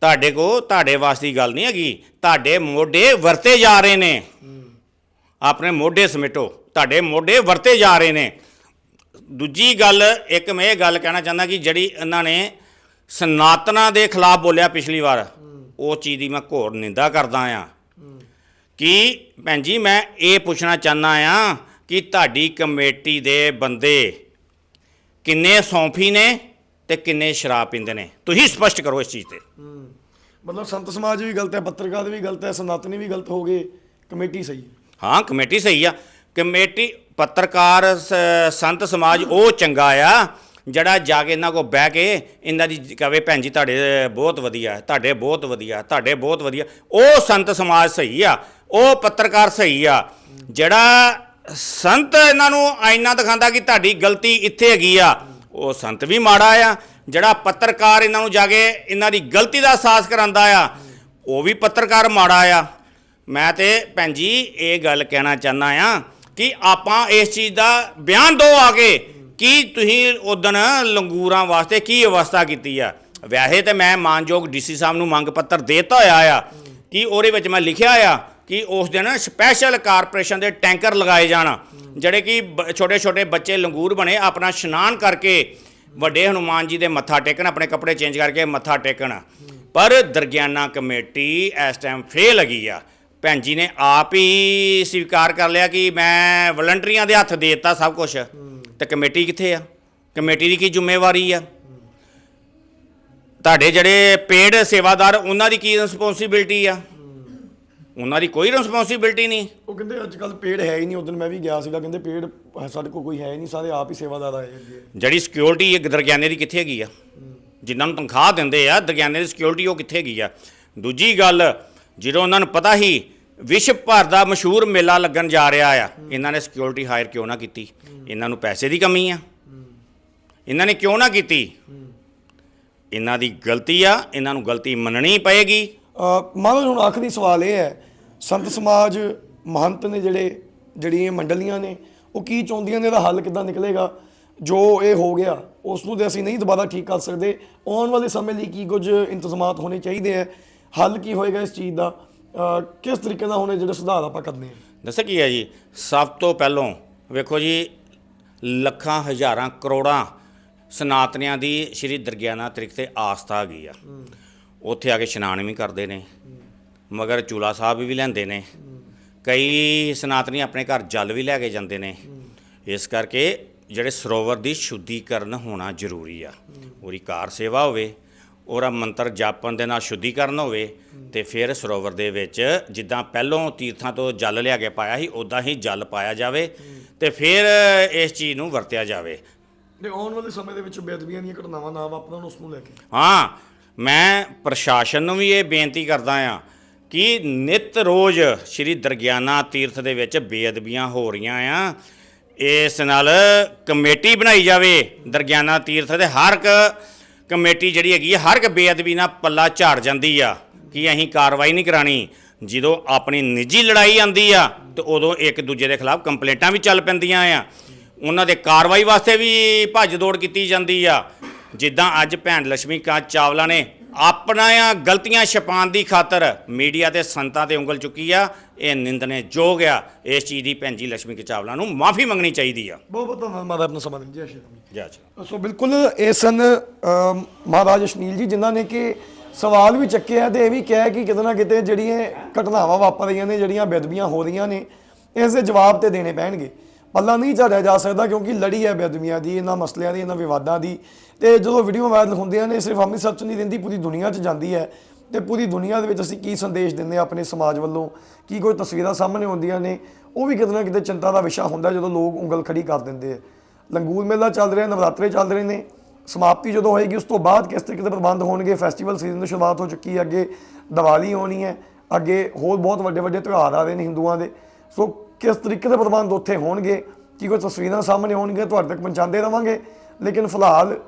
ਤੁਹਾਡੇ ਕੋ ਤੁਹਾਡੇ ਵਾਸਤੇ ਗੱਲ ਨਹੀਂ ਹੈਗੀ, ਤੁਹਾਡੇ ਮੋਢੇ ਵਰਤੇ ਜਾ ਰਹੇ ਨੇ। ਆਪਣੇ ਮੋਢੇ ਸਮੇਟੋ, ਤੁਹਾਡੇ ਮੋਢੇ ਵਰਤੇ ਜਾ ਰਹੇ ਨੇ। ਦੂਜੀ ਗੱਲ, ਇੱਕ ਮੈਂ ਇਹ ਗੱਲ ਕਹਿਣਾ ਚਾਹੁੰਦਾ ਕਿ ਜਿਹੜੀ ਇਹਨਾਂ ਨੇ ਸਨਾਤਨਾ ਦੇ ਖਿਲਾਫ ਬੋਲਿਆ ਪਿਛਲੀ ਵਾਰ, ਉਹ ਚੀਜ਼ ਦੀ ਮੈਂ ਘੋਰ ਨਿੰਦਾ ਕਰਦਾ ਆ। ਕਿ ਭੈਣ ਜੀ ਮੈਂ ਇਹ ਪੁੱਛਣਾ ਚਾਹੁੰਦਾ ਆ ਕਿ ਤੁਹਾਡੀ ਕਮੇਟੀ ਦੇ ਬੰਦੇ ਕਿੰਨੇ ਸੌਂਫੀ ਨੇ ਤੇ ਕਿੰਨੇ ਸ਼ਰਾਬ ਪੀਂਦੇ ਨੇ? ਤੁਸੀਂ ਸਪਸ਼ਟ ਕਰੋ ਇਸ ਚੀਜ਼ ਤੇ। ਮਤਲਬ ਸੰਤ ਸਮਾਜ ਵੀ ਗਲਤ ਹੈ ਪੱਤਰਕਾਰ ਵੀ ਗਲਤ ਹੈ ਸਨਾਤਨੀ ਵੀ ਗਲਤ ਹੋ ਗਏ ਕਮੇਟੀ ਸਹੀ ਹੈ। ਹਾਂ ਕਮੇਟੀ ਸਹੀ ਆ। ਕਮੇਟੀ ਪੱਤਰਕਾਰ ਸ- ਸੰਤ ਸਮਾਜ ਉਹ ਚੰਗਾ ਆ ਜਿਹੜਾ ਜਾ ਕੇ ਇਹਨਾਂ ਕੋ ਬਹਿ ਕੇ ਇਹਨਾਂ ਦੀ ਕਵੇ, ਭੈਣ ਜੀ, ਤੁਹਾਡੇ ਬਹੁਤ ਵਧੀਆ, ਤੁਹਾਡੇ ਬਹੁਤ ਵਧੀਆ, ਤੁਹਾਡੇ ਬਹੁਤ ਵਧੀਆ। ਉਹ ਸੰਤ ਸਮਾਜ ਸਹੀ ਆ, ਉਹ ਪੱਤਰਕਾਰ ਸਹੀ ਆ। ਜਿਹੜਾ ਸੰਤ ਇਹਨਾਂ ਨੂੰ ਆਇਨਾ ਦਿਖਾਉਂਦਾ ਕਿ ਤੁਹਾਡੀ ਗਲਤੀ ਇੱਥੇ ਹੈਗੀ ਆ। ਉਹ ਸੰਤ ਵੀ ਮਾੜਾ ਆ ਜਿਹੜਾ ਪੱਤਰਕਾਰ ਇਹਨਾਂ ਨੂੰ ਜਾ ਕੇ ਇਹਨਾਂ ਦੀ ਗਲਤੀ ਦਾ ਅਹਿਸਾਸ ਕਰਾਉਂਦਾ ਆ, ਉਹ ਵੀ ਪੱਤਰਕਾਰ ਮਾੜਾ ਆ। ਮੈਂ ਤੇ, ਭੈਣ ਜੀ, ਇਹ ਗੱਲ ਕਹਿਣਾ ਚਾਹੁੰਦਾ ਆ ਕਿ ਆਪਾਂ ਇਸ ਚੀਜ਼ ਦਾ ਬਿਆਨ ਦਿਓ ਆ ਕੇ। ਕੀ ਤੁਸੀਂ ਉਦਣ ਲੰਗੂਰਾਂ ਵਾਸਤੇ ਕੀ ਅਵਸਥਾ ਕੀਤੀ ਆ? ਵੈਸੇ ਤੇ ਮੈਂ ਮਾਨਯੋਗ ਡੀਸੀ ਸਾਹਿਬ ਨੂੰ ਮੰਗ ਪੱਤਰ ਦੇਤਾ ਹੋਇਆ ਆ ਕਿ ਉਹਦੇ ਵਿੱਚ ਮੈਂ ਲਿਖਿਆ ਆ ਕਿ ਉਸ ਦਿਨ ਸਪੈਸ਼ਲ ਕਾਰਪੋਰੇਸ਼ਨ ਦੇ ਟੈਂਕਰ ਲਗਾਏ ਜਾਣ, ਜਿਹੜੇ ਕਿ ਛੋਟੇ ਛੋਟੇ ਬੱਚੇ ਲੰਗੂਰ ਬਣੇ, ਆਪਣਾ ਇਸ਼ਨਾਨ ਕਰਕੇ ਵੱਡੇ ਹਨੂਮਾਨ ਜੀ ਦੇ ਮੱਥਾ ਟੇਕਣ, ਆਪਣੇ ਕੱਪੜੇ ਚੇਂਜ ਕਰਕੇ ਮੱਥਾ ਟੇਕਣ। ਪਰ ਦਰਗਿਆਨਾ ਕਮੇਟੀ ਇਸ ਟਾਈਮ ਫੇਲ ਹੈਗੀ ਆ। ਭੈਣ ਜੀ ਨੇ ਆਪ ਹੀ ਸਵੀਕਾਰ ਕਰ ਲਿਆ ਕਿ ਮੈਂ ਵਲੰਟਰੀਆਂ ਦੇ ਹੱਥ ਦੇ ਦਿੱਤਾ ਸਭ ਕੁਝ ਤੇ ਕਮੇਟੀ ਕਿੱਥੇ ਆ? ਕਮੇਟੀ ਦੀ ਕੀ ਜ਼ਿੰਮੇਵਾਰੀ ਆ? ਤੁਹਾਡੇ ਜਿਹੜੇ ਪੇਡ ਸੇਵਾਦਾਰ ਉਹਨਾਂ ਦੀ ਕੀ ਰਿਸਪੌਂਸਿਬਿਲਟੀ ਆ? ਉਹਨਾਂ ਦੀ ਕੋਈ ਰਿਸਪੌਂਸਿਬਿਲਟੀ ਨਹੀਂ। ਉਹ ਕਹਿੰਦੇ ਅੱਜ ਕੱਲ ਪੇੜ ਹੈ ਹੀ ਨਹੀਂ ਉਦੋਂ ਮੈਂ ਵੀ ਗਿਆ ਸੀਗਾ ਕਹਿੰਦੇ ਪੇੜ ਸਾਡੇ ਕੋਲ ਕੋਈ ਹੈ ਹੀ ਨਹੀਂ ਸਾਰੇ ਆਪ ਹੀ ਸੇਵਾਦਾਰ ਆਏ ਅੱਗੇ ਜਿਹੜੀ ਸਿਕਿਉਰਿਟੀ ਇੱਕ ਦਰਗਿਆਨੇ ਦੀ ਕਿੱਥੇ ਹੈਗੀ ਆ? ਜਿਨ੍ਹਾਂ ਨੂੰ ਤਨਖਾਹ ਦਿੰਦੇ ਆ ਦਰਗਿਆਨੇ ਦੀ ਸਿਕਿਉਰਿਟੀ ਉਹ ਕਿੱਥੇ ਹੈਗੀ ਆ? ਦੂਜੀ ਗੱਲ ਜਦੋਂ ਉਹਨਾਂ ਨੂੰ ਪਤਾ ਹੀ ਵਿਸ਼ਵ ਭਰ ਦਾ ਮਸ਼ਹੂਰ ਮੇਲਾ ਲੱਗਣ ਜਾ ਰਿਹਾ ਆ। ਇਹਨਾਂ ਨੇ ਸਿਕਿਉਰਿਟੀ ਹਾਇਰ ਕਿਉਂ ਨਾ ਕੀਤੀ? ਇਹਨਾਂ ਨੂੰ ਪੈਸੇ ਦੀ ਕਮੀ ਆ। ਇਹਨਾਂ ਨੇ ਕਿਉਂ ਨਾ ਕੀਤੀ? ਇਹਨਾਂ ਦੀ ਗਲਤੀ ਆ। ਇਹਨਾਂ ਨੂੰ ਗਲਤੀ ਮੰਨਣੀ ਪਏਗੀ। ਅ, ਮਹਾਰਾਜ ਹੁਣ ਆਖਰੀ ਸਵਾਲ ਇਹ ਹੈ ਸੰਤ ਸਮਾਜ ਮਹੰਤ ਨੇ ਜਿਹੜੇ ਜਿਹੜੀਆਂ ਮੰਡਲੀਆਂ ਨੇ ਉਹ ਕੀ ਚਾਹੁੰਦੀਆਂ ਨੇ? ਇਹਦਾ ਹੱਲ ਕਿੱਦਾਂ ਨਿਕਲੇਗਾ? ਜੋ ਇਹ ਹੋ ਗਿਆ ਉਸ ਨੂੰ ਤੇ ਅਸੀਂ ਨਹੀਂ ਦੁਬਾਰਾ ਠੀਕ ਕਰ ਸਕਦੇ। ਆਉਣ ਵਾਲੇ ਸਮੇਂ ਲਈ ਕੀ ਕੁਝ ਇੰਤਜ਼ਾਮਾਤ ਹੋਣੇ ਚਾਹੀਦੇ ਹੈ ਹੱਲ ਕੀ ਹੋਏਗਾ ਇਸ ਚੀਜ਼ ਦਾ? ਕਿਸ ਤਰੀਕੇ ਨਾਲ ਹੋਣੇ ਜਿਹੜੇ ਸੁਧਾਰ ਆਪਾਂ ਕਰਨੇ ਆ? ਦੱਸਿਆ ਕੀ ਹੈ ਜੀ? ਸਭ ਤੋਂ ਪਹਿਲੋਂ ਵੇਖੋ ਜੀ ਲੱਖਾਂ ਹਜ਼ਾਰਾਂ ਕਰੋੜਾਂ ਸਨਾਤਨੀਆਂ ਦੀ ਸ਼੍ਰੀ ਦਰਗਿਆਨਾ ਤ੍ਰਿਕ ਤੇ ਆਸਥਾ ਹੈਗੀ ਆ। ਉੱਥੇ ਆ ਕੇ ਇਸ਼ਨਾਨ ਵੀ ਕਰਦੇ ਨੇ। ਮਗਰ ਚੂਲਾ ਸਾਹਿਬ ਵੀ ਲੈਂਦੇ ਨੇ। ਕਈ ਸਨਾਤਨੀ ਆਪਣੇ ਘਰ ਜਲ ਵੀ ਲੈ ਕੇ ਜਾਂਦੇ ਨੇ। ਇਸ ਕਰਕੇ ਜਿਹੜੇ ਸਰੋਵਰ ਦੀ ਸ਼ੁੱਧੀਕਰਨ ਹੋਣਾ ਜ਼ਰੂਰੀ ਆ। ਉਹਦੀ ਕਾਰ ਸੇਵਾ ਹੋਵੇ। ਉਹਦਾ ਮੰਤਰ ਜਾਪਣ ਦੇ ਨਾਲ ਸ਼ੁੱਧੀਕਰਨ ਹੋਵੇ ਤੇ ਫਿਰ ਸਰੋਵਰ ਦੇ ਵਿੱਚ ਜਿੱਦਾਂ ਪਹਿਲੋਂ ਤੀਰਥਾਂ ਤੋਂ ਜਲ ਲਿਆ ਕੇ ਪਾਇਆ ਸੀ ਉਦਾਂ ਹੀ ਜਲ ਪਾਇਆ ਜਾਵੇ ਤੇ ਫਿਰ ਇਸ ਚੀਜ਼ ਨੂੰ ਵਰਤਿਆ ਜਾਵੇ। ਤੇ ਆਉਣ ਵਾਲੇ ਸਮੇਂ ਦੇ ਵਿੱਚ ਬੇਅਦਬੀਆਂ ਦੀਆਂ ਘਟਨਾਵਾਂ ਨਾ ਵਾਪਰਨ ਉਸ ਨੂੰ ਲੈ ਕੇ। ਹਾਂ ਮੈਂ ਪ੍ਰਸ਼ਾਸਨ ਨੂੰ ਵੀ ਇਹ ਬੇਨਤੀ ਕਰਦਾ ਆ ਕਿ ਨਿਤ ਰੋਜ਼ ਸ਼੍ਰੀ ਦਰਗਿਆਨਾ ਤੀਰਥ ਦੇ ਵਿੱਚ ਬੇਅਦਬੀਆਂ ਹੋ ਰਹੀਆਂ ਆ। ਇਸ ਨਾਲ ਕਮੇਟੀ ਬਣਾਈ ਜਾਵੇ ਦਰਗਿਆਨਾ ਤੀਰਥ ਦੇ ਹਰ ਇੱਕ ਕਮੇਟੀ ਜਿਹੜੀ ਹੈਗੀ ਆ, ਹਰ ਇੱਕ ਬੇਅਦਬੀ ਨਾਲ ਪੱਲਾ ਝਾੜ ਜਾਂਦੀ ਆ ਕਿ ਅਸੀਂ ਕਾਰਵਾਈ ਨਹੀਂ ਕਰਾਣੀ। ਜਦੋਂ ਆਪਣੀ ਨਿੱਜੀ ਲੜਾਈ ਆਂਦੀ ਆ, ਤੇ ਉਦੋਂ ਇੱਕ ਦੂਜੇ ਦੇ ਖਿਲਾਫ ਕੰਪਲੇਂਟਾਂ ਵੀ ਚੱਲ ਪੈਂਦੀਆਂ ਆ। ਉਹਨਾਂ ਦੇ ਕਾਰਵਾਈ ਵਾਸਤੇ ਵੀ ਭੱਜ ਦੌੜ ਕੀਤੀ ਜਾਂਦੀ ਆ। ਜਿੱਦਾਂ ਅੱਜ ਭੈਣ ਲక్ష్ਮੀ ਕਾਂਤ ਚਾਵਲਾ ਨੇ ਆਪਣੀਆਂ ਗਲਤੀਆਂ ਛਪਾਉਣ ਦੀ ਖਾਤਰ ਮੀਡੀਆ ਤੇ ਸੰਤਾਂ ਤੇ ਉਂਗਲ ਚੁੱਕੀ ਆ ਇਹ ਨਿੰਦਨੇ ਯੋਗ ਆ। ਇਸ ਚੀਜ਼ ਦੀ ਭੈਣ ਜੀ ਲక్ష్ਮੀ ਚਾਵਲਾ ਨੂੰ ਮਾਫੀ ਮੰਗਣੀ ਚਾਹੀਦੀ ਆ। ਬਹੁਤ ਬਹੁਤ ਧੰਨਵਾਦ ਮਾਤਾ ਆਪਣਾ ਸਮਾਂ ਦੇਣ ਜੈ ਜੈ। ਜੀ ਸੋ ਬਿਲਕੁਲ ਇਹ ਸਨ ਮਹਾਰਾਜ ਅਸ਼ਨੀਲ ਜੀ ਜਿਨ੍ਹਾਂ ਨੇ ਕਿ ਸਵਾਲ ਵੀ ਚੱਕੇ ਆ ਤੇ ਇਹ ਵੀ ਕਿਹਾ ਕਿ ਕਿਤੇ ਨਾ ਕਿਤੇ ਜਿਹੜੀਆਂ ਘਟਨਾਵਾਂ ਵਾਪਰ ਰਹੀਆਂ ਨੇ ਜਿਹੜੀਆਂ ਬੇਦਬੀਆਂ ਹੋ ਰਹੀਆਂ ਨੇ ਇਸ ਦੇ ਜਵਾਬ ਤੇ ਦੇਣੇ ਪੈਣਗੇ। ਪੱਲਾ ਨਹੀਂ ਝਾੜਿਆ ਜਾ ਸਕਦਾ ਕਿਉਂਕਿ ਲੜੀ ਹੈ ਬੇਅਦਮੀਆਂ ਦੀ, ਇਹਨਾਂ ਮਸਲਿਆਂ ਦੀ, ਇਹਨਾਂ ਵਿਵਾਦਾਂ ਦੀ। ਤੇ ਜਦੋਂ ਵੀਡੀਓ ਵਾਇਰਲ ਹੁੰਦੀਆਂ ਨੇ, ਸਿਰਫ ਅੰਮ੍ਰਿਤਸਰ ਚ ਨਹੀਂ ਦਿੰਦੀ ਪੂਰੀ ਦੁਨੀਆ 'ਚ ਜਾਂਦੀ ਹੈ। ਤੇ ਪੂਰੀ ਦੁਨੀਆ ਦੇ ਵਿੱਚ ਅਸੀਂ ਕੀ ਸੰਦੇਸ਼ ਦਿੰਦੇ ਹਾਂ ਆਪਣੇ ਸਮਾਜ ਵੱਲੋਂ? ਕੀ ਕੋਈ ਤਸਵੀਰਾਂ ਸਾਹਮਣੇ ਆਉਂਦੀਆਂ ਨੇ? ਉਹ ਵੀ ਕਿਤੇ ਨਾ ਕਿਤੇ ਚਿੰਤਾ ਦਾ ਵਿਸ਼ਾ ਹੁੰਦਾ ਜਦੋਂ ਲੋਕ ਉਂਗਲ ਖੜੀ ਕਰ ਦਿੰਦੇ ਆ। ਲੰਗੂਰ ਮੇਲਾ ਚੱਲ ਰਿਹਾ, ਨਵਰਾਤਰੇ ਚੱਲ ਰਹੇ ਨੇ। ਸਮਾਪਤੀ ਜਦੋਂ ਹੋਏਗੀ, ਉਸ ਤੋਂ ਬਾਅਦ ਕਿਸ ਤਰੀਕੇ ਦੇ ਪ੍ਰਬੰਧ ਹੋਣਗੇ? ਫੈਸਟੀਵਲ ਸੀਜ਼ਨ ਦੀ ਸ਼ੁਰੂਆਤ ਹੋ ਚੁੱਕੀ ਹੈ, ਅੱਗੇ ਦੀਵਾਲੀ ਹੋਣੀ ਹੈ, ਅੱਗੇ ਹੋਰ ਬਹੁਤ ਵੱਡੇ ਵੱਡੇ ਤਿਉਹਾਰ ਆ ਰਹੇ ਨੇ ਹਿੰਦੂਆਂ ਦੇ। ਸੋ ਕਿਸ ਤਰੀਕੇ ਦੇ ਪ੍ਰਬੰਧ ਉੱਥੇ ਹੋਣਗੇ, ਕੀ ਕੋਈ ਤਸਵੀਰਾਂ ਸਾਹਮਣੇ ਆਉਣਗੀਆਂ, ਤੁਹਾਡੇ ਤੱਕ ਪਹੁੰਚਾਉਂਦੇ ਰਵਾਂਗੇ। ਲੇਕਿਨ ਫਿਲਹਾਲ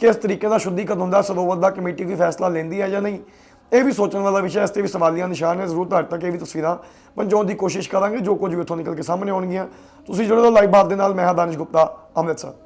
ਕਿਸ ਤਰੀਕੇ ਦਾ ਸ਼ੁੱਧੀਕਰਨ ਹੁੰਦਾ, ਸਰੋਵਰ ਦਾ ਕਮੇਟੀ ਕੋਈ ਫੈਸਲਾ ਲੈਂਦੀ ਹੈ ਜਾਂ ਨਹੀਂ? ਇਹ ਵੀ ਸੋਚਣ ਵਾਲਾ ਵਿਸ਼ਾ ਇਸ ਤੇ ਵੀ ਸਵਾਲੀਆ ਨਿਸ਼ਾਨ ਨੇ ਜ਼ਰੂਰ ਤੁਹਾਡੇ ਤੱਕ ਇਹ ਵੀ ਤਸਵੀਰਾਂ ਪਹੁੰਚਾਉਣ ਦੀ ਕੋਸ਼ਿਸ਼ ਕਰਾਂਗੇ, ਜੋ ਕੁਝ ਵੀ ਉੱਥੋਂ ਨਿਕਲ ਕੇ ਸਾਹਮਣੇ ਆਉਣਗੀਆਂ। ਤੁਸੀਂ ਜੁੜੇ ਰਹੋ ਲਾਈਵ ਬਾਤ ਦੇ ਨਾਲ, ਮੈਂ ਹਾਂ ਦਾਨਿਸ਼ ਗੁਪਤਾ, ਅੰਮ੍ਰਿਤਸਰ।